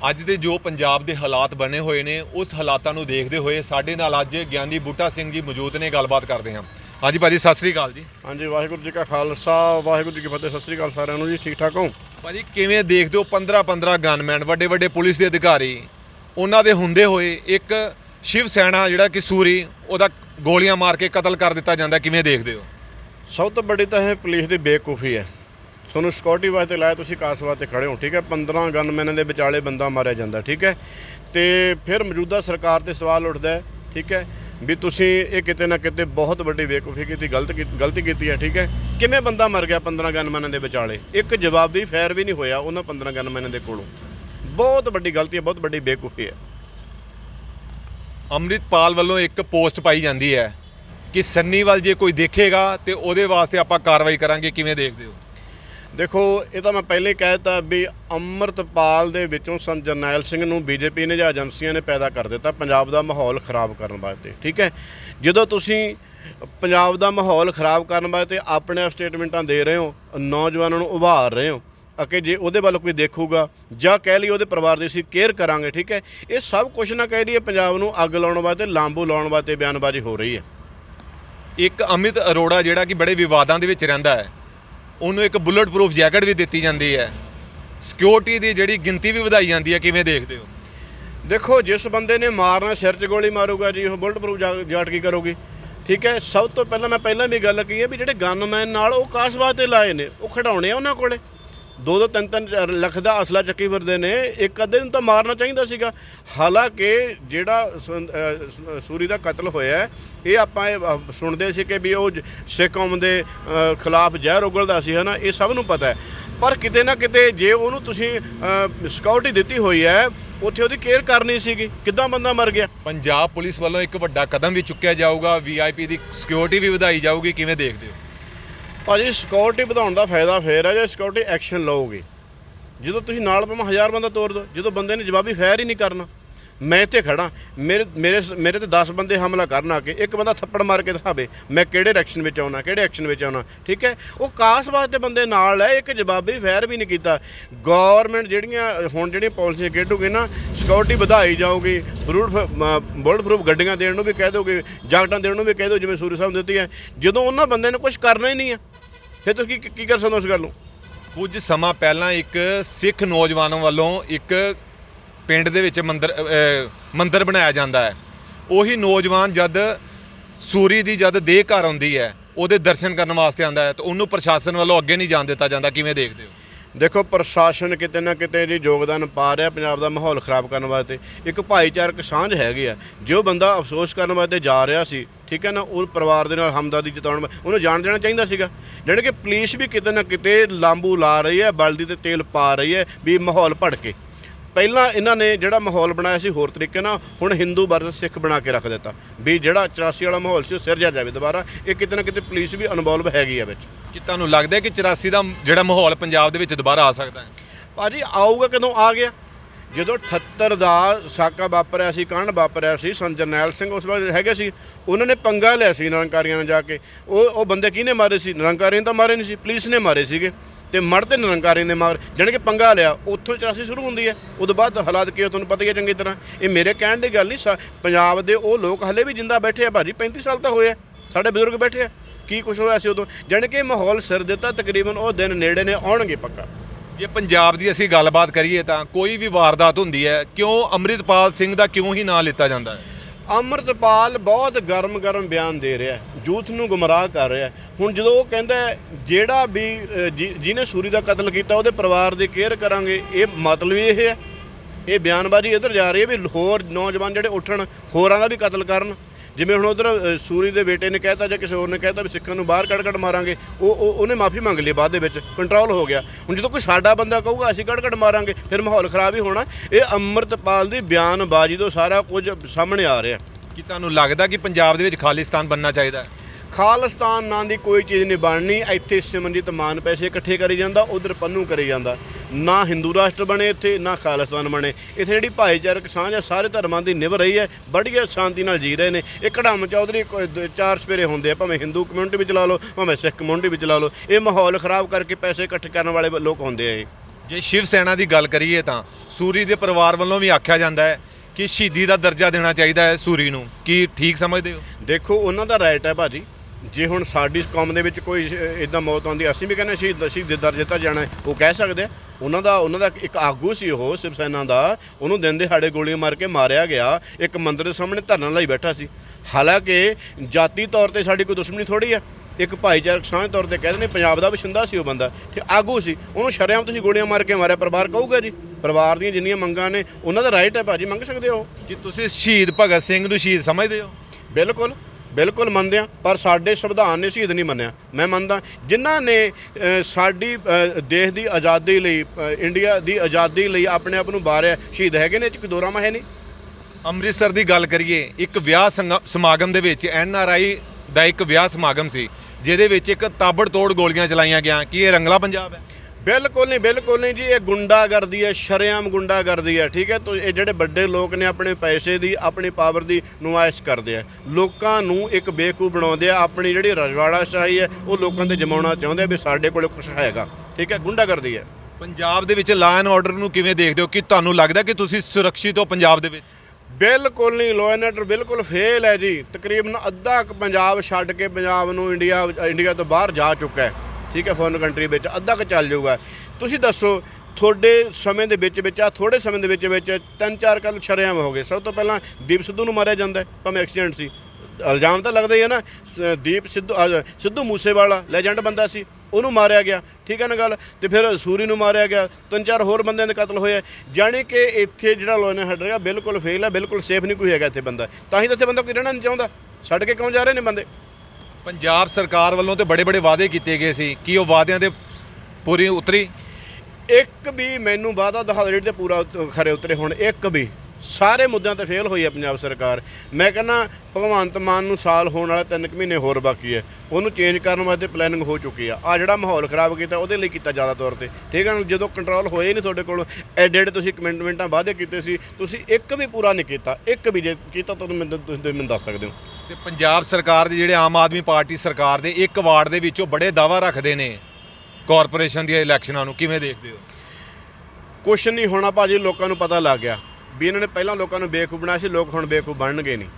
ਅੱਜ ਦੇ ਜੋ ਪੰਜਾਬ ਦੇ ਹਾਲਾਤ ਬਣੇ ਹੋਏ ਨੇ ਉਸ ਹਾਲਾਤਾਂ ਨੂੰ ਦੇਖਦੇ ਹੋਏ ਸਾਡੇ ਨਾਲ ਅੱਜ ਗਿਆਨੀ ਬੂਟਾ ਸਿੰਘ ਜੀ ਮੌਜੂਦ ਨੇ ਗੱਲਬਾਤ ਕਰਦੇ ਹਾਂ। ਹਾਂਜੀ ਭਾਜੀ ਸਤਿ ਸ੍ਰੀ ਅਕਾਲ ਜੀ। ਹਾਂਜੀ ਵਾਹਿਗੁਰੂ ਜੀ ਕਾ ਖਾਲਸਾ ਵਾਹਿਗੁਰੂ ਜੀ ਕੀ ਫਤਿਹ ਸਤਿ ਸ੍ਰੀ ਅਕਾਲ ਸਾਰਿਆਂ ਨੂੰ ਜੀ ਠੀਕ ਠਾਕ ਹੋ? ਭਾਜੀ ਕਿਵੇਂ ਦੇਖਦੇ ਹੋ 15 15 ਗਨਮੈਨ ਵੱਡੇ ਵੱਡੇ ਪੁਲਿਸ ਦੇ ਅਧਿਕਾਰੀ ਉਹਨਾਂ ਦੇ ਹੁੰਦੇ ਹੋਏ ਇੱਕ ਸ਼ਿਵ ਸੈਨਾ ਜਿਹੜਾ ਕਿ ਸੂਰੀ ਉਹਦਾ ਗੋਲੀਆਂ ਮਾਰ ਕੇ ਕਤਲ ਕਰ ਦਿੱਤਾ ਜਾਂਦਾ ਕਿਵੇਂ ਦੇਖਦੇ ਹੋ? ਸਭ ਤੋਂ ਵੱਡੀ ਤਾਂ ਇਹ ਪੁਲਿਸ ਦੀ ਬੇਕੂਫੀ ਹੈ। ਤੁਹਾਨੂੰ ਸਿਕਿਉਰਿਟੀ ਵਾਸਤੇ ਲਾਇਆ, ਤੁਸੀਂ ਕਾਸ ਵਾਸਤੇ ਖੜੇ ਹੋ, ਠੀਕ ਹੈ? 15 ਗਨਮੈਨਾਂ ਦੇ ਵਿਚਾਲੇ ਬੰਦਾ ਮਾਰਿਆ ਜਾਂਦਾ, ਠੀਕ ਹੈ? ਤੇ ਫਿਰ ਮੌਜੂਦਾ ਸਰਕਾਰ ਤੇ ਸਵਾਲ ਉੱਠਦਾ ਹੈ, ਠੀਕ ਹੈ? ਵੀ ਤੁਸੀਂ ਇਹ ਕਿਤੇ ਨਾ ਕਿਤੇ ਬਹੁਤ ਵੱਡੀ ਬੇਕੂਫੀ ਕੀਤੀ, ਗਲਤ ਕੀ- ਗਲਤੀ ਕੀਤੀ ਹੈ, ਠੀਕ ਹੈ? ਕਿਵੇਂ ਬੰਦਾ ਮਰ ਗਿਆ 15 ਗਨਮੈਨਾਂ ਦੇ ਵਿਚਾਲੇ? ਇੱਕ ਜਵਾਬੀ ਫੈਰ ਵੀ ਨਹੀਂ ਹੋਇਆ ਉਹਨਾਂ 15 ਗਨਮੈਨਾਂ ਦੇ ਕੋਲੋਂ। ਬਹੁਤ ਵੱਡੀ ਗਲਤੀ ਹੈ, ਬਹੁਤ ਵੱਡੀ ਬੇਕੂਫੀ ਹੈ। ਅੰਮ੍ਰਿਤਪਾਲ ਵੱਲੋਂ ਇੱਕ ਪੋਸਟ ਪਾਈ ਜਾਂਦੀ ਹੈ ਕਿ ਸੰਨੀ ਵੱਲ ਜੇ ਕੋਈ ਦੇਖੇਗਾ ਤੇ ਉਹਦੇ ਵਾਸਤੇ ਆਪਾਂ ਕਾਰਵਾਈ ਕਰਾਂਗੇ, ਕਿਵੇਂ ਦੇਖਦੇ ਹੋ? ਦੇਖੋ, ਇਹ ਤਾਂ ਮੈਂ ਪਹਿਲੇ ਕਹਿ ਦਿੱਤਾ ਵੀ ਅੰਮ੍ਰਿਤਪਾਲ ਦੇ ਵਿੱਚੋਂ ਸੰਤ ਜਰਨੈਲ ਸਿੰਘ ਨੂੰ ਬੀਜੇਪੀ ਨੇ ਜਾਂ ਏਜੰਸੀਆਂ ਨੇ ਪੈਦਾ ਕਰ ਦਿੱਤਾ, ਪੰਜਾਬ ਦਾ ਮਾਹੌਲ ਖਰਾਬ ਕਰਨ ਵਾਸਤੇ, ਠੀਕ ਹੈ? ਜਦੋਂ ਤੁਸੀਂ ਪੰਜਾਬ ਦਾ ਮਾਹੌਲ ਖਰਾਬ ਕਰਨ ਵਾਸਤੇ ਆਪਣੇ ਆਪ ਸਟੇਟਮੈਂਟਾਂ ਦੇ ਰਹੇ ਹੋ, ਨੌਜਵਾਨਾਂ ਨੂੰ ਉਭਾਰ ਰਹੇ ਹੋ ਅਕੇ ਜੇ ਉਹਦੇ ਵੱਲ ਕੋਈ ਦੇਖੂਗਾ, ਜਾਂ ਕਹਿ ਲਈ ਉਹਦੇ ਪਰਿਵਾਰ ਦੀ ਅਸੀਂ ਕੇਅਰ ਕਰਾਂਗੇ, ਠੀਕ ਹੈ? ਇਹ ਸਭ ਕੁਝ ਨਾ ਕਹਿ ਲਈਏ ਪੰਜਾਬ ਨੂੰ ਅੱਗ ਲਾਉਣ ਵਾਸਤੇ, ਲਾਂਬੂ ਲਾਉਣ ਵਾਸਤੇ ਬਿਆਨਬਾਜ਼ੀ ਹੋ ਰਹੀ ਹੈ। ਇੱਕ ਅਮਿਤ ਅਰੋੜਾ ਜਿਹੜਾ ਕਿ ਬੜੇ ਵਿਵਾਦਾਂ ਦੇ ਵਿੱਚ ਰਹਿੰਦਾ ਹੈ ਉਹਨੂੰ ਇੱਕ ਬੁਲਟ ਪ੍ਰੂਫ ਜੈਕਟ ਵੀ ਦਿੱਤੀ ਜਾਂਦੀ ਹੈ। ਸਿਕਿਉਰਿਟੀ ਦੀ ਜਿਹੜੀ ਗਿਣਤੀ ਵੀ ਵਧਾਈ ਜਾਂਦੀ ਹੈ, ਕਿਵੇਂ ਦੇਖਦੇ ਹੋ? ਦੇਖੋ, ਜਿਸ ਬੰਦੇ ਨੇ ਮਾਰਨਾ, ਸਿਰ 'ਚ ਗੋਲੀ ਮਾਰੂਗਾ ਜੀ, ਉਹ ਬੁਲਟ ਪ੍ਰੂਫ ਜਾਟ ਕੀ ਕਰੋਗੀ? ਠੀਕ ਹੈ, ਸਭ ਤੋਂ ਪਹਿਲਾਂ ਮੈਂ ਪਹਿਲਾਂ ਵੀ ਗੱਲ ਕਹੀ ਹੈ ਵੀ ਜਿਹੜੇ ਗਨਮੈਨ ਨਾਲ ਉਹ ਕਾਸਬਾਦ ਤੇ ਲਾਏ ਨੇ, ਉਹ ਖਿਡਾਉਣੇ ਆ ਉਹਨਾਂ ਕੋਲੇ। ਦੋ ਦੋ ਤਿੰਨ ਤਿੰਨ ਲੱਖ ਦਾ ਅਸਲਾ ਚੱਕੀ ਫਿਰਦੇ ਨੇ, ਇੱਕ ਅੱਧੇ ਨੂੰ ਤਾਂ ਮਾਰਨਾ ਚਾਹੀਦਾ ਸੀਗਾ। ਹਾਲਾਂਕਿ ਜਿਹੜਾ ਸੂਰੀ ਦਾ ਕਤਲ ਹੋਇਆ ਇਹ ਆਪਾਂ ਇਹ ਸੁਣਦੇ ਸੀ ਕਿ ਵੀ ਉਹ ਜ- ਸਿੱਖ ਕੌਮ ਦੇ ਖਿਲਾਫ ਜ਼ਹਿਰ ਉਗਲਦਾ ਸੀ, ਹਨਾ, ਇਹ ਸਭ ਨੂੰ ਪਤਾ ਹੈ। ਪਰ ਕਿਤੇ ਨਾ ਕਿਤੇ ਜੇ ਉਹਨੂੰ ਤੁਸੀਂ ਸਿਕਿਉਰਿਟੀ ਦਿੱਤੀ ਹੋਈ ਹੈ, ਉੱਥੇ ਉਹਦੀ ਕੇਅਰ ਕਰਨੀ ਸੀਗੀ, ਕਿੱਦਾਂ ਬੰਦਾ ਮਰ ਗਿਆ? ਪੰਜਾਬ ਪੁਲਿਸ ਵੱਲੋਂ ਇੱਕ ਵੱਡਾ ਕਦਮ ਵੀ ਚੁੱਕਿਆ ਜਾਊਗਾ ਵੀਆਈਪੀ ਦੀ ਸਿਕਿਉਰਿਟੀ ਵੀ ਵਧਾਈ ਜਾਊਗੀ, ਕਿਵੇਂ ਦੇਖਦੇ ਹੋ? ਭਾਜੀ ਸਿਕਿਉਰਿਟੀ ਵਧਾਉਣ ਦਾ ਫਾਇਦਾ ਫੇਰ ਹੈ ਜੇ ਸਿਕਿਉਰਿਟੀ ਐਕਸ਼ਨ ਲਓਗੇ ਜਦੋਂ ਤੁਸੀਂ ਨਾਲ ਭਾਵੇਂ ਹਜ਼ਾਰ ਬੰਦਾ ਤੋਰ ਦਿਓ, ਜਦੋਂ ਬੰਦੇ ਨੇ ਜਵਾਬੀ ਫਾਇਰ ਹੀ ਨਹੀਂ ਕਰਨਾ। ਮੈਂ ਇੱਥੇ ਖੜਾ ਮੇਰੇ ਮੇਰੇ ਮੇਰੇ ਤੇ 10 ਬੰਦੇ ਹਮਲਾ ਕਰਨ ਆ ਕੇ ਇੱਕ ਬੰਦਾ ਥੱਪੜ ਮਾਰ ਕੇ ਦਿਖਾਵੇ, ਮੈਂ ਕਿਹੜੇ ਰੈਕਸ਼ਨ ਵਿੱਚ ਆਉਣਾ, ਕਿਹੜੇ ਐਕਸ਼ਨ ਵਿੱਚ ਆਉਣਾ, ਠੀਕ ਹੈ? ਉਹ ਕਾਸ ਵਾਸਤੇ ਬੰਦੇ ਨਾਲ ਹੈ, ਇੱਕ ਜਵਾਬੀ ਫਾਇਰ ਵੀ ਨਹੀਂ ਕੀਤਾ। ਗਵਰਨਮੈਂਟ ਜਿਹੜੀਆਂ, ਹੁਣ ਜਿਹੜੀਆਂ ਪਾਲਿਸੀਆਂ ਖੇਡੂਗੇ ਨਾ ਸਿਕਿਉਰਿਟੀ ਵਧਾਈ ਜਾਊਗੀ ਬਰੂਟ ਬੁਲਟ ਪ੍ਰੂਫ ਗੱਡੀਆਂ ਦੇਣ ਨੂੰ ਵੀ ਕਹਿ ਦੋਗੇ ਜਾਕਟਾਂ ਦੇਣ ਨੂੰ ਵੀ ਕਹਿ ਦਿਓ, ਜਿਵੇਂ ਸੂਰੀ ਸਾਹਿਬ ਦਿੱਤੀ ਹੈ ਜਦੋਂ ਉਹਨਾਂ ਬੰਦੇ ਨੇ ਕੁਝ ਕਰਨਾ ਹੀ ਨਹੀਂ ਹੈ ਫਿਰ ਤੁਸੀਂ ਕੀ ਕੀ ਕਰ ਸਕਦੇ ਹੋ ਉਸ ਗੱਲ ਨੂੰ? ਕੁਝ ਸਮਾਂ ਪਹਿਲਾਂ ਇੱਕ ਸਿੱਖ ਨੌਜਵਾਨਾਂ ਵੱਲੋਂ ਇੱਕ ਪਿੰਡ ਦੇ ਵਿੱਚ ਮੰਦਰ ਮੰਦਰ ਬਣਾਇਆ ਜਾਂਦਾ ਹੈ। ਉਹੀ ਨੌਜਵਾਨ ਜਦ ਸੂਰੀ ਦੀ ਜਦ ਦੇਹ ਘਰ ਆਉਂਦੀ ਹੈ ਉਹਦੇ ਦਰਸ਼ਨ ਕਰਨ ਵਾਸਤੇ ਆਂਦਾ ਹੈ ਤਾਂ ਉਹਨੂੰ ਪ੍ਰਸ਼ਾਸਨ ਵੱਲੋਂ ਅੱਗੇ ਨਹੀਂ ਜਾਣ ਦਿੱਤਾ ਜਾਂਦਾ। ਕਿਵੇਂ ਦੇਖਦੇ ਹੋ? ਦੇਖੋ ਪ੍ਰਸ਼ਾਸਨ ਕਿਤੇ ਨਾ ਕਿਤੇ ਜੀ ਯੋਗਦਾਨ ਪਾ ਰਿਹਾ ਪੰਜਾਬ ਦਾ ਮਾਹੌਲ ਖਰਾਬ ਕਰਨ ਵਾਸਤੇ। ਇੱਕ ਭਾਈਚਾਰਕ ਸਾਂਝ ਹੈਗੀ ਆ ਜੋ ਬੰਦਾ ਅਫਸੋਸ ਕਰਨ ਵਾਸਤੇ ਜਾ ਰਿਹਾ ਸੀ ਠੀਕ ਹੈ ਨਾ ਉਹ ਪਰਿਵਾਰ ਦੇ ਨਾਲ ਹਮਦਰਦੀ ਜਤਾਉਣ ਉਹਨੂੰ ਜਾਣ ਦੇਣਾ ਚਾਹੀਦਾ ਸੀਗਾ। ਜਾਣੀ ਕਿ ਪੁਲਿਸ ਵੀ ਕਿਤੇ ਨਾ ਕਿਤੇ ਲਾਂਬੂ ਲਾ ਰਹੀ ਹੈ ਬਲਦੀ ਤੇ ਤੇਲ ਪਾ ਰਹੀ ਹੈ ਵੀ ਮਾਹੌਲ ਭੜਕੇ। ਪਹਿਲਾਂ ਇਹਨਾਂ ਨੇ ਜਿਹੜਾ ਮਾਹੌਲ ਬਣਾਇਆ ਸੀ ਹੋਰ ਤਰੀਕੇ ਨਾਲ ਹੁਣ ਹਿੰਦੂ ਵਰਸਸ ਸਿੱਖ ਬਣਾ ਕੇ ਰੱਖ ਦਿੱਤਾ। ਵੀ ਜਿਹੜਾ 84 ਵਾਲਾ ਮਾਹੌਲ ਸੀ ਉਹ ਸਿਰ ਜਾ ਜਾਵੇ ਦੁਬਾਰਾ। ਇਹ ਕਿਤੇ ਨਾ ਕਿਤੇ ਪੁਲਿਸ ਵੀ ਇਨਵੋਲਵ ਹੈਗੀ ਆ ਵਿੱਚ। ਕਿ ਤੁਹਾਨੂੰ ਲੱਗਦਾ ਕਿ 84 ਦਾ ਜਿਹੜਾ ਮਾਹੌਲ ਪੰਜਾਬ ਦੇ ਵਿੱਚ ਦੁਬਾਰਾ ਆ ਸਕਦਾ ਹੈ? ਭਾਜੀ ਆਊਗਾ ਕਦੋਂ? ਆ ਗਿਆ। ਜਦੋਂ 78 ਦਾ ਸਾਕਾ ਵਾਪਰਿਆ ਸੀ, ਕਾਂਡ ਵਾਪਰਿਆ ਸੀ, ਸੰਤ ਜਰਨੈਲ ਸਿੰਘ ਉਸ ਵਾਰ ਹੈਗੇ ਸੀ, ਉਹਨਾਂ ਨੇ ਪੰਗਾ ਲਿਆ ਸੀ ਨਿਰੰਕਾਰੀਆਂ ਨਾਲ ਜਾ ਕੇ। ਉਹ ਉਹ ਬੰਦੇ ਕਿਹਨੇ ਮਾਰੇ ਸੀ? ਨਿਰੰਕਾਰੀਆਂ ਤਾਂ ਮਾਰੇ ਨਹੀਂ ਸੀ, ਪੁਲਿਸ ਨੇ ਮਾਰੇ ਸੀਗੇ। ਤੇ ਮੜ ਤੇ ਨਿਰੰਕਾਰੀਆਂ ਨੇ ਮਾਰ, ਜਾਣੀ ਕਿ ਪੰਗਾ ਲਿਆ, ਉੱਥੋਂ 84 ਸ਼ੁਰੂ ਹੁੰਦੀ ਹੈ। ਉਦੋਂ ਬਾਅਦ ਹਾਲਾਤ ਕੀ ਤੁਹਾਨੂੰ ਪਤਾ ਹੀ ਹੈ ਚੰਗੀ ਤਰ੍ਹਾਂ। ਇਹ ਮੇਰੇ ਕਹਿਣ ਦੀ ਗੱਲ ਨਹੀਂ, ਸਾ- ਪੰਜਾਬ ਦੇ ਉਹ ਲੋਕ ਹਲੇ ਵੀ ਜਿੰਦਾ ਬੈਠੇ ਆ, ਭਾਜੀ 35 ਸਾਲ ਤਾਂ ਹੋਏ ਆ, ਸਾਡੇ ਬਜ਼ੁਰਗ ਬੈਠੇ ਆ। ਕੀ ਕੁਝ ਹੋਇਆ ਸੀ ਉਦੋਂ? ਜਾਣੀ ਕਿ ਮਾਹੌਲ ਸਿਰ ਦਿੱਤਾ, ਤਕਰੀਬਨ ਉਹ ਦਿਨ ਨੇੜੇ ਨੇ, ਆਉਣਗੇ ਪੱਕਾ। ਜੇ ਪੰਜਾਬ ਦੀ ਅਸੀਂ ਗੱਲਬਾਤ ਕਰੀਏ ਤਾਂ ਕੋਈ ਵੀ ਵਾਰਦਾਤ ਹੁੰਦੀ ਹੈ, ਕਿਉਂ ਅੰਮ੍ਰਿਤਪਾਲ ਸਿੰਘ ਦਾ ਕਿਉਂ ਹੀ ਨਾਂ ਲਿੱਤਾ ਜਾਂਦਾ ਹੈ? ਅੰਮ੍ਰਿਤਪਾਲ ਬਹੁਤ ਗਰਮ-ਗਰਮ ਬਿਆਨ ਦੇ ਰਿਹਾ ਹੈ ਯੂਥ ਨੂੰ ਗੁੰਮਰਾਹ ਕਰ ਰਿਹਾ ਹੁਣ ਜਦੋਂ ਉਹ ਕਹਿੰਦਾ ਜਿਹੜਾ ਵੀ ਜਿ- ਜਿਹਨੇ ਸੂਰੀ ਦਾ ਕਤਲ ਕੀਤਾ, ਉਹਦੇ ਪਰਿਵਾਰ ਦੀ ਕੇਅਰ ਕਰਾਂਗੇ, ਇਹ ਮਤਲਬ ਹੀ ਇਹ ਹੈ। ਇਹ ਬਿਆਨਬਾਜ਼ੀ ਇੱਧਰ ਜਾ ਰਹੀ ਹੈ ਵੀ ਹੋਰ ਨੌਜਵਾਨ ਜਿਹੜੇ ਉੱਠਣ, ਹੋਰਾਂ ਦਾ ਵੀ ਕਤਲ ਕਰਨ। ਜਿਵੇਂ ਹੁਣ ਉਧਰ ਸੂਰੀ ਦੇ ਬੇਟੇ ਨੇ ਕਹਿਤਾ ਜਾਂ ਕਿਸੇ ਹੋਰ ਨੇ ਕਹਿਤਾ ਵੀ ਸਿੱਖਾਂ ਨੂੰ ਬਾਹਰ ਕੱਢ ਕੱਢ ਮਾਰਾਂਗੇ, ਉਹ ਉਹਨੇ ਮਾਫੀ ਮੰਗ ਲਈ ਬਾਅਦ ਦੇ ਵਿੱਚ ਕੰਟਰੋਲ ਹੋ ਗਿਆ। ਹੁਣ ਜਦੋਂ ਕੋਈ ਸਾਡਾ ਬੰਦਾ ਕਹੂਗਾ, ਅਸੀਂ ਕੱਢ ਕੱਢ ਮਾਰਾਂਗੇ, ਫਿਰ ਮਾਹੌਲ ਖਰਾਬ ਹੀ ਹੋਣਾ। ਇਹ ਅੰਮ੍ਰਿਤਪਾਲ ਦੀ ਬਿਆਨਬਾਜ਼ੀ ਤੋਂ ਸਾਰਾ ਕੁਝ ਸਾਹਮਣੇ ਆ ਰਿਹਾ। ਕਿ ਤੁਹਾਨੂੰ ਲੱਗਦਾ ਕਿ ਪੰਜਾਬ ਦੇ ਵਿੱਚ ਖਾਲਿਸਤਾਨ ਬੰਨਣਾ ਚਾਹੀਦਾ ਹੈ? ਖਾਲਿਸਤਾਨ ਨਾਂ ਦੀ ਕੋਈ ਚੀਜ਼ ਨਹੀਂ ਬਣਨੀ ਇੱਥੇ ਸਿਮਰਨਜੀਤ ਮਾਨ ਪੈਸੇ ਇਕੱਠੇ ਕਰੀ ਜਾਂਦਾ ਉਧਰ ਪੰਨੂ ਕਰੀ ਜਾਂਦਾ। ਨਾ ਹਿੰਦੂ ਰਾਸ਼ਟਰ ਬਣੇ ਇੱਥੇ ਨਾ ਖਾਲਿਸਤਾਨ ਬਣੇ। ਇੱਥੇ ਜਿਹੜੀ ਭਾਈਚਾਰਕ ਸਾਂਝ ਹੈ ਸਾਰੇ ਧਰਮਾਂ ਦੀ ਨਿਭ ਰਹੀ ਹੈ ਬੜੀਆ ਸ਼ਾਂਤੀ ਨਾਲ ਜੀ ਰਹੇ ਨੇ। ਇਹ ਕੜਮ ਚੌਧਰੀ ਕੋਈ ਦ- ਚਾਰ ਸਪੇਰੇ ਹੁੰਦੇ ਆ ਭਾਵੇਂ ਹਿੰਦੂ ਕਮਿਊਨਿਟੀ ਵਿੱਚ ਲਾ ਲਓ ਭਾਵੇਂ ਸਿੱਖ ਕਮਿਊਨਿਟੀ ਵਿੱਚ ਲਾ ਲਓ। ਇਹ ਮਾਹੌਲ ਖਰਾਬ ਕਰਕੇ ਪੈਸੇ ਇਕੱਠੇ ਕਰਨ ਵਾਲੇ ਲੋਕ ਹੁੰਦੇ ਆ ਇਹ। ਜੇ ਸ਼ਿਵ ਸੈਨਾ ਦੀ ਗੱਲ ਕਰੀਏ ਤਾਂ ਸੂਰੀ ਦੇ ਪਰਿਵਾਰ ਵੱਲੋਂ ਵੀ ਆਖਿਆ ਜਾਂਦਾ ਹੈ ਕਿ ਸ਼ਹੀਦੀ ਦਾ ਦਰਜਾ ਦੇਣਾ ਚਾਹੀਦਾ ਹੈ ਸੂਰੀ ਨੂੰ। ਕੀ ਠੀਕ ਸਮਝਦੇ ਹੋ? ਦੇਖੋ ਉਹਨਾਂ ਦਾ ਰਾਈਟ ਹੈ ਭਾਜੀ। ਜੇ ਹੁਣ ਸਾਡੀ ਕੌਮ ਦੇ ਵਿੱਚ ਕੋਈ ਇਦਾਂ ਮੌਤ ਆਉਂਦੀ ਅਸੀਂ ਵੀ ਕਹਿੰਦੇ ਸ਼ਹੀਦ ਸ਼ਹੀਦ ਦੇ ਦਰਜੇ ਤਾਂ ਜਾਣਾ। ਉਹ ਕਹਿ ਸਕਦੇ ਆ। ਉਹਨਾਂ ਦਾ ਉਹਨਾਂ ਦਾ ਇੱਕ ਆਗੂ ਸੀ ਉਹ ਸ਼ਿਵ ਸੈਨਾ ਦਾ ਉਹਨੂੰ ਦਿਨ ਦਿਹਾੜੇ ਗੋਲੀਆਂ ਮਾਰ ਕੇ ਮਾਰਿਆ ਗਿਆ ਇੱਕ ਮੰਦਿਰ ਦੇ ਸਾਹਮਣੇ ਧਰਨਾ ਲਈ ਬੈਠਾ ਸੀ। ਹਾਲਾਂਕਿ ਜਾਤੀ ਤੌਰ ਤੇ ਸਾਡੀ ਕੋਈ ਦੁਸ਼ਮਣੀ ਥੋੜੀ ਆ ਇੱਕ ਭਾਈਚਾਰਕ ਸਾਂਝ ਤੌਰ ਤੇ ਕਹਿੰਦੇ ਨੇ ਪੰਜਾਬ ਦਾ ਵਸਿੰਦਾ ਸੀ ਉਹ ਬੰਦਾ ਤੇ ਆਗੂ ਸੀ ਉਹਨੂੰ ਸ਼ਰੇਆਮ ਤੁਸੀਂ ਗੋਲੀਆਂ ਮਾਰ ਕੇ ਮਾਰਿਆ ਪਰਿਵਾਰ ਕਹੂਗਾ ਜੀ। ਪਰਿਵਾਰ ਦੀਆਂ ਜਿੰਨੀਆਂ ਮੰਗਾਂ ਨੇ ਉਹਨਾਂ ਦਾ ਰਾਈਟ ਹੈ ਭਾਜੀ ਮੰਗ ਸਕਦੇ ਹੋ? ਕਿ ਤੁਸੀਂ ਸ਼ਹੀਦ ਭਗਤ ਸਿੰਘ ਨੂੰ ਸ਼ਹੀਦ ਸਮਝਦੇ ਹੋ? ਬਿਲਕੁਲ। ਬਿਲਕੁਲ ਮੰਨਦੇ ਆ ਪਰ ਸਾਡੇ ਸੰਵਿਧਾਨ ਨੇ ਸ਼ਹੀਦ ਨਹੀਂ ਮੰਨਿਆ। ਮੈਂ ਮੰਨਦਾ, ਜਿਨ੍ਹਾਂ ਨੇ ਸਾਡੀ ਦੇਸ਼ ਦੀ ਆਜ਼ਾਦੀ ਲਈ ਇੰਡੀਆ ਦੀ ਆਜ਼ਾਦੀ ਲਈ ਆਪਣੇ ਆਪ ਨੂੰ ਬਾਰਿਆ ਸ਼ਹੀਦ ਹੈਗੇ ਨੇ 'ਚ ਕੋਈ ਦੋਰਾਮਾ ਹੈ ਨਹੀਂ। ਅੰਮ੍ਰਿਤਸਰ ਦੀ ਗੱਲ ਕਰੀਏ, ਇੱਕ ਵਿਆਹ ਸੰਗ- ਸਮਾਗਮ ਦੇ ਵਿੱਚ ਐਨ ਆਰ ਆਈ ਦਾ ਇੱਕ ਵਿਆਹ ਸਮਾਗਮ ਸੀ, ਜਿਹਦੇ ਵਿੱਚ ਇੱਕ ਤਾਬੜ ਤੋੜ ਗੋਲੀਆਂ ਚਲਾਈਆਂ ਗਿਆ। ਕਿ ਇਹ ਰੰਗਲਾ ਪੰਜਾਬ ਹੈ? ਬਿਲਕੁਲ ਨਹੀਂ ਬਿਲਕੁਲ ਨਹੀਂ ਜੀ ਇਹ ਗੁੰਡਾਗਰਦੀ ਹੈ ਸ਼ਰੇਆਮ ਗੁੰਡਾਗਰਦੀ ਹੈ ਠੀਕ ਹੈ? ਤੋ ਇਹ ਜਿਹੜੇ ਵੱਡੇ ਲੋਕ ਨੇ ਆਪਣੇ ਪੈਸੇ ਦੀ ਆਪਣੀ ਪਾਵਰ ਦੀ ਨੁਮਾਇਸ਼ ਕਰਦੇ ਆ। ਲੋਕਾਂ ਨੂੰ ਇੱਕ ਬੇਕੂਫ ਬਣਾਉਂਦੇ ਆ ਆਪਣੀ ਜਿਹੜੀ ਰਜਵਾੜਾ ਸ਼ਾਹੀ ਹੈ ਉਹ ਲੋਕਾਂ ਤੇ ਜਮਾਉਣਾ ਚਾਹੁੰਦੇ ਆ ਵੀ ਸਾਡੇ ਕੋਲੇ ਕੁਝ ਹੈਗਾ ਠੀਕ ਹੈ? ਗੁੰਡਾਗਰਦੀ ਹੈ। ਪੰਜਾਬ ਦੇ ਵਿੱਚ ਲਾਅ ਐਂਡ ਆਰਡਰ ਨੂੰ ਕਿਵੇਂ ਦੇਖਦੇ ਹੋ? ਕਿ ਤੁਹਾਨੂੰ ਲੱਗਦਾ ਕਿ ਤੁਸੀਂ ਸੁਰੱਖਿਅਤ ਹੋ ਪੰਜਾਬ ਦੇ ਵਿੱਚ? ਬਿਲਕੁਲ ਨਹੀਂ ਲਾਅ ਐਂਡ ਆਰਡਰ ਬਿਲਕੁਲ ਫੇਲ ਹੈ ਜੀ। ਤਕਰੀਬਨ ਅੱਧਾ ਪੰਜਾਬ ਛੱਡ ਕੇ ਪੰਜਾਬ ਨੂੰ ਇੰਡੀਆ ਇੰਡੀਆ ਤੋਂ ਬਾਹਰ ਜਾ ਚੁੱਕਾ ਹੈ। ਠੀਕ ਹੈ ਫੋਰਨ ਕੰਟਰੀ ਵਿੱਚ ਅੱਧਾ ਕੁ ਚੱਲ ਜਾਊਗਾ। ਤੁਸੀਂ ਦੱਸੋ, ਤੁਹਾਡੇ ਸਮੇਂ ਦੇ ਵਿੱਚ ਵਿੱਚ ਆ ਥੋੜੇ ਸਮੇਂ ਦੇ ਵਿੱਚ ਵਿੱਚ ਤਿੰਨ ਚਾਰ ਕੱਲ ਸ਼ਰੇਆਮ ਹੋ ਗਏ। ਸਭ ਤੋਂ ਪਹਿਲਾਂ ਦੀਪ ਸਿੱਧੂ ਨੂੰ ਮਾਰਿਆ ਜਾਂਦਾ ਭਾਵੇਂ ਐਕਸੀਡੈਂਟ ਸੀ। ਇਲਜ਼ਾਮ ਤਾਂ ਲੱਗਦਾ ਹੀ ਹੈ ਨਾ ਦੀਪ ਸਿੱਧੂ ਸਿੱਧੂ ਮੂਸੇਵਾਲਾ ਲੈਜੈਂਡ ਬੰਦਾ ਸੀ, ਉਹਨੂੰ ਮਾਰਿਆ ਗਿਆ, ਠੀਕ ਹੈ ਨਾ ਗੱਲ? ਤੇ ਫਿਰ ਸੂਰੀ ਨੂੰ ਮਾਰਿਆ ਗਿਆ, ਤਿੰਨ ਚਾਰ ਹੋਰ ਬੰਦਿਆਂ ਦੇ ਕਤਲ ਹੋਏ ਆ। ਜਾਣੀ ਕਿ ਇੱਥੇ ਜਿਹੜਾ ਲੋਨ ਹੈਡ ਰਿਹਾ ਬਿਲਕੁਲ ਫੇਲ ਹੈ ਬਿਲਕੁਲ ਸੇਫ ਨਹੀਂ ਕੋਈ ਹੈਗਾ ਇੱਥੇ ਬੰਦਾ। ਤਾਂ ਹੀ ਤਾਂ ਇੱਥੇ ਬੰਦਾ ਕੋਈ ਰਹਿਣਾ ਨਹੀਂ ਚਾਹੁੰਦਾ। ਛੱਡ ਕੇ ਕਿਉਂ ਜਾ ਰਹੇ ਨੇ ਬੰਦੇ? ਪੰਜਾਬ ਸਰਕਾਰ ਵੱਲੋਂ ਤੇ ਬੜੇ ਬੜੇ ਵਾਅਦੇ ਕੀਤੇ ਗਏ ਸੀ। ਕੀ ਉਹ ਵਾਅਦਿਆਂ ਦੇ ਪੂਰੀ ਉਤਰੀ? ਇੱਕ ਵੀ ਮੈਨੂੰ ਵਾਅਦਾ ਦਿਖਾ ਦਿਓ ਤੇ ਪੂਰਾ ਖਰੇ ਉਤਰੇ ਹੁਣ, ਇੱਕ ਵੀ। ਸਾਰੇ ਮੁੱਦਿਆਂ ਤੇ ਫੇਲ ਹੋਈ ਹੈ ਪੰਜਾਬ ਸਰਕਾਰ। ਮੈਂ ਕਹਿੰਦਾ, ਭਗਵੰਤ ਮਾਨ ਨੂੰ ਸਾਲ ਹੋਣ ਵਾਲਾ ਤਿੰਨ ਕੁ ਮਹੀਨੇ ਹੋਰ ਬਾਕੀ ਹੈ ਉਹਨੂੰ ਚੇਂਜ ਕਰਨ ਵਾਸਤੇ ਪਲੈਨਿੰਗ ਹੋ ਚੁੱਕੀ ਆ। ਆ ਜਿਹੜਾ ਮਾਹੌਲ ਖਰਾਬ ਕੀਤਾ, ਉਹਦੇ ਲਈ ਕੀਤਾ ਜ਼ਿਆਦਾ ਤੌਰ ਤੇ। ਠੀਕ ਹੈ ਜਦੋਂ ਕੰਟਰੋਲ ਹੋਏ ਨਹੀਂ ਤੁਹਾਡੇ ਕੋਲ, ਐਡੇ ਐਡੇ ਤੁਸੀਂ ਕਮਿਟਮੈਂਟਾਂ ਵਾਅਦੇ ਕੀਤੇ ਸੀ। ਤੁਸੀਂ ਇੱਕ ਵੀ ਪੂਰਾ ਨਹੀਂ ਕੀਤਾ। ਇੱਕ ਵੀ ਜੇ ਕੀਤਾ ਤੁਹਾਨੂੰ ਮੈਨੂੰ, ਤੁਸੀਂ ਮੈਨੂੰ ਦੱਸ ਸਕਦੇ ਹੋ। ਤੇ ਪੰਜਾਬ ਸਰਕਾਰ ਦੇ ਜਿਹੜੇ ਆਮ ਆਦਮੀ ਪਾਰਟੀ ਸਰਕਾਰ ਦੇ ਇੱਕ ਵਾਰਡ ਦੇ ਵਿੱਚੋਂ ਬੜੇ ਦਾਵਾ ਰੱਖਦੇ ਨੇ ਕਾਰਪੋਰੇਸ਼ਨ ਦੀਆਂ ਇਲੈਕਸ਼ਨਾਂ ਨੂੰ। ਕਿਵੇਂ ਦੇਖਦੇ ਹੋ? ਕੁਛ ਨਹੀਂ, ਹੋਣਾ ਭਾਜੀ ਲੋਕਾਂ ਨੂੰ ਪਤਾ ਲੱਗ ਗਿਆ ਵੀ ਇਹਨਾਂ ਨੇ ਪਹਿਲਾਂ ਲੋਕਾਂ ਨੂੰ ਬੇਵਕੂਫ ਬਣਾਇਆ ਸੀ, ਲੋਕ ਹੁਣ ਬੇਵਕੂਫ ਬਣਨਗੇ ਨਹੀਂ।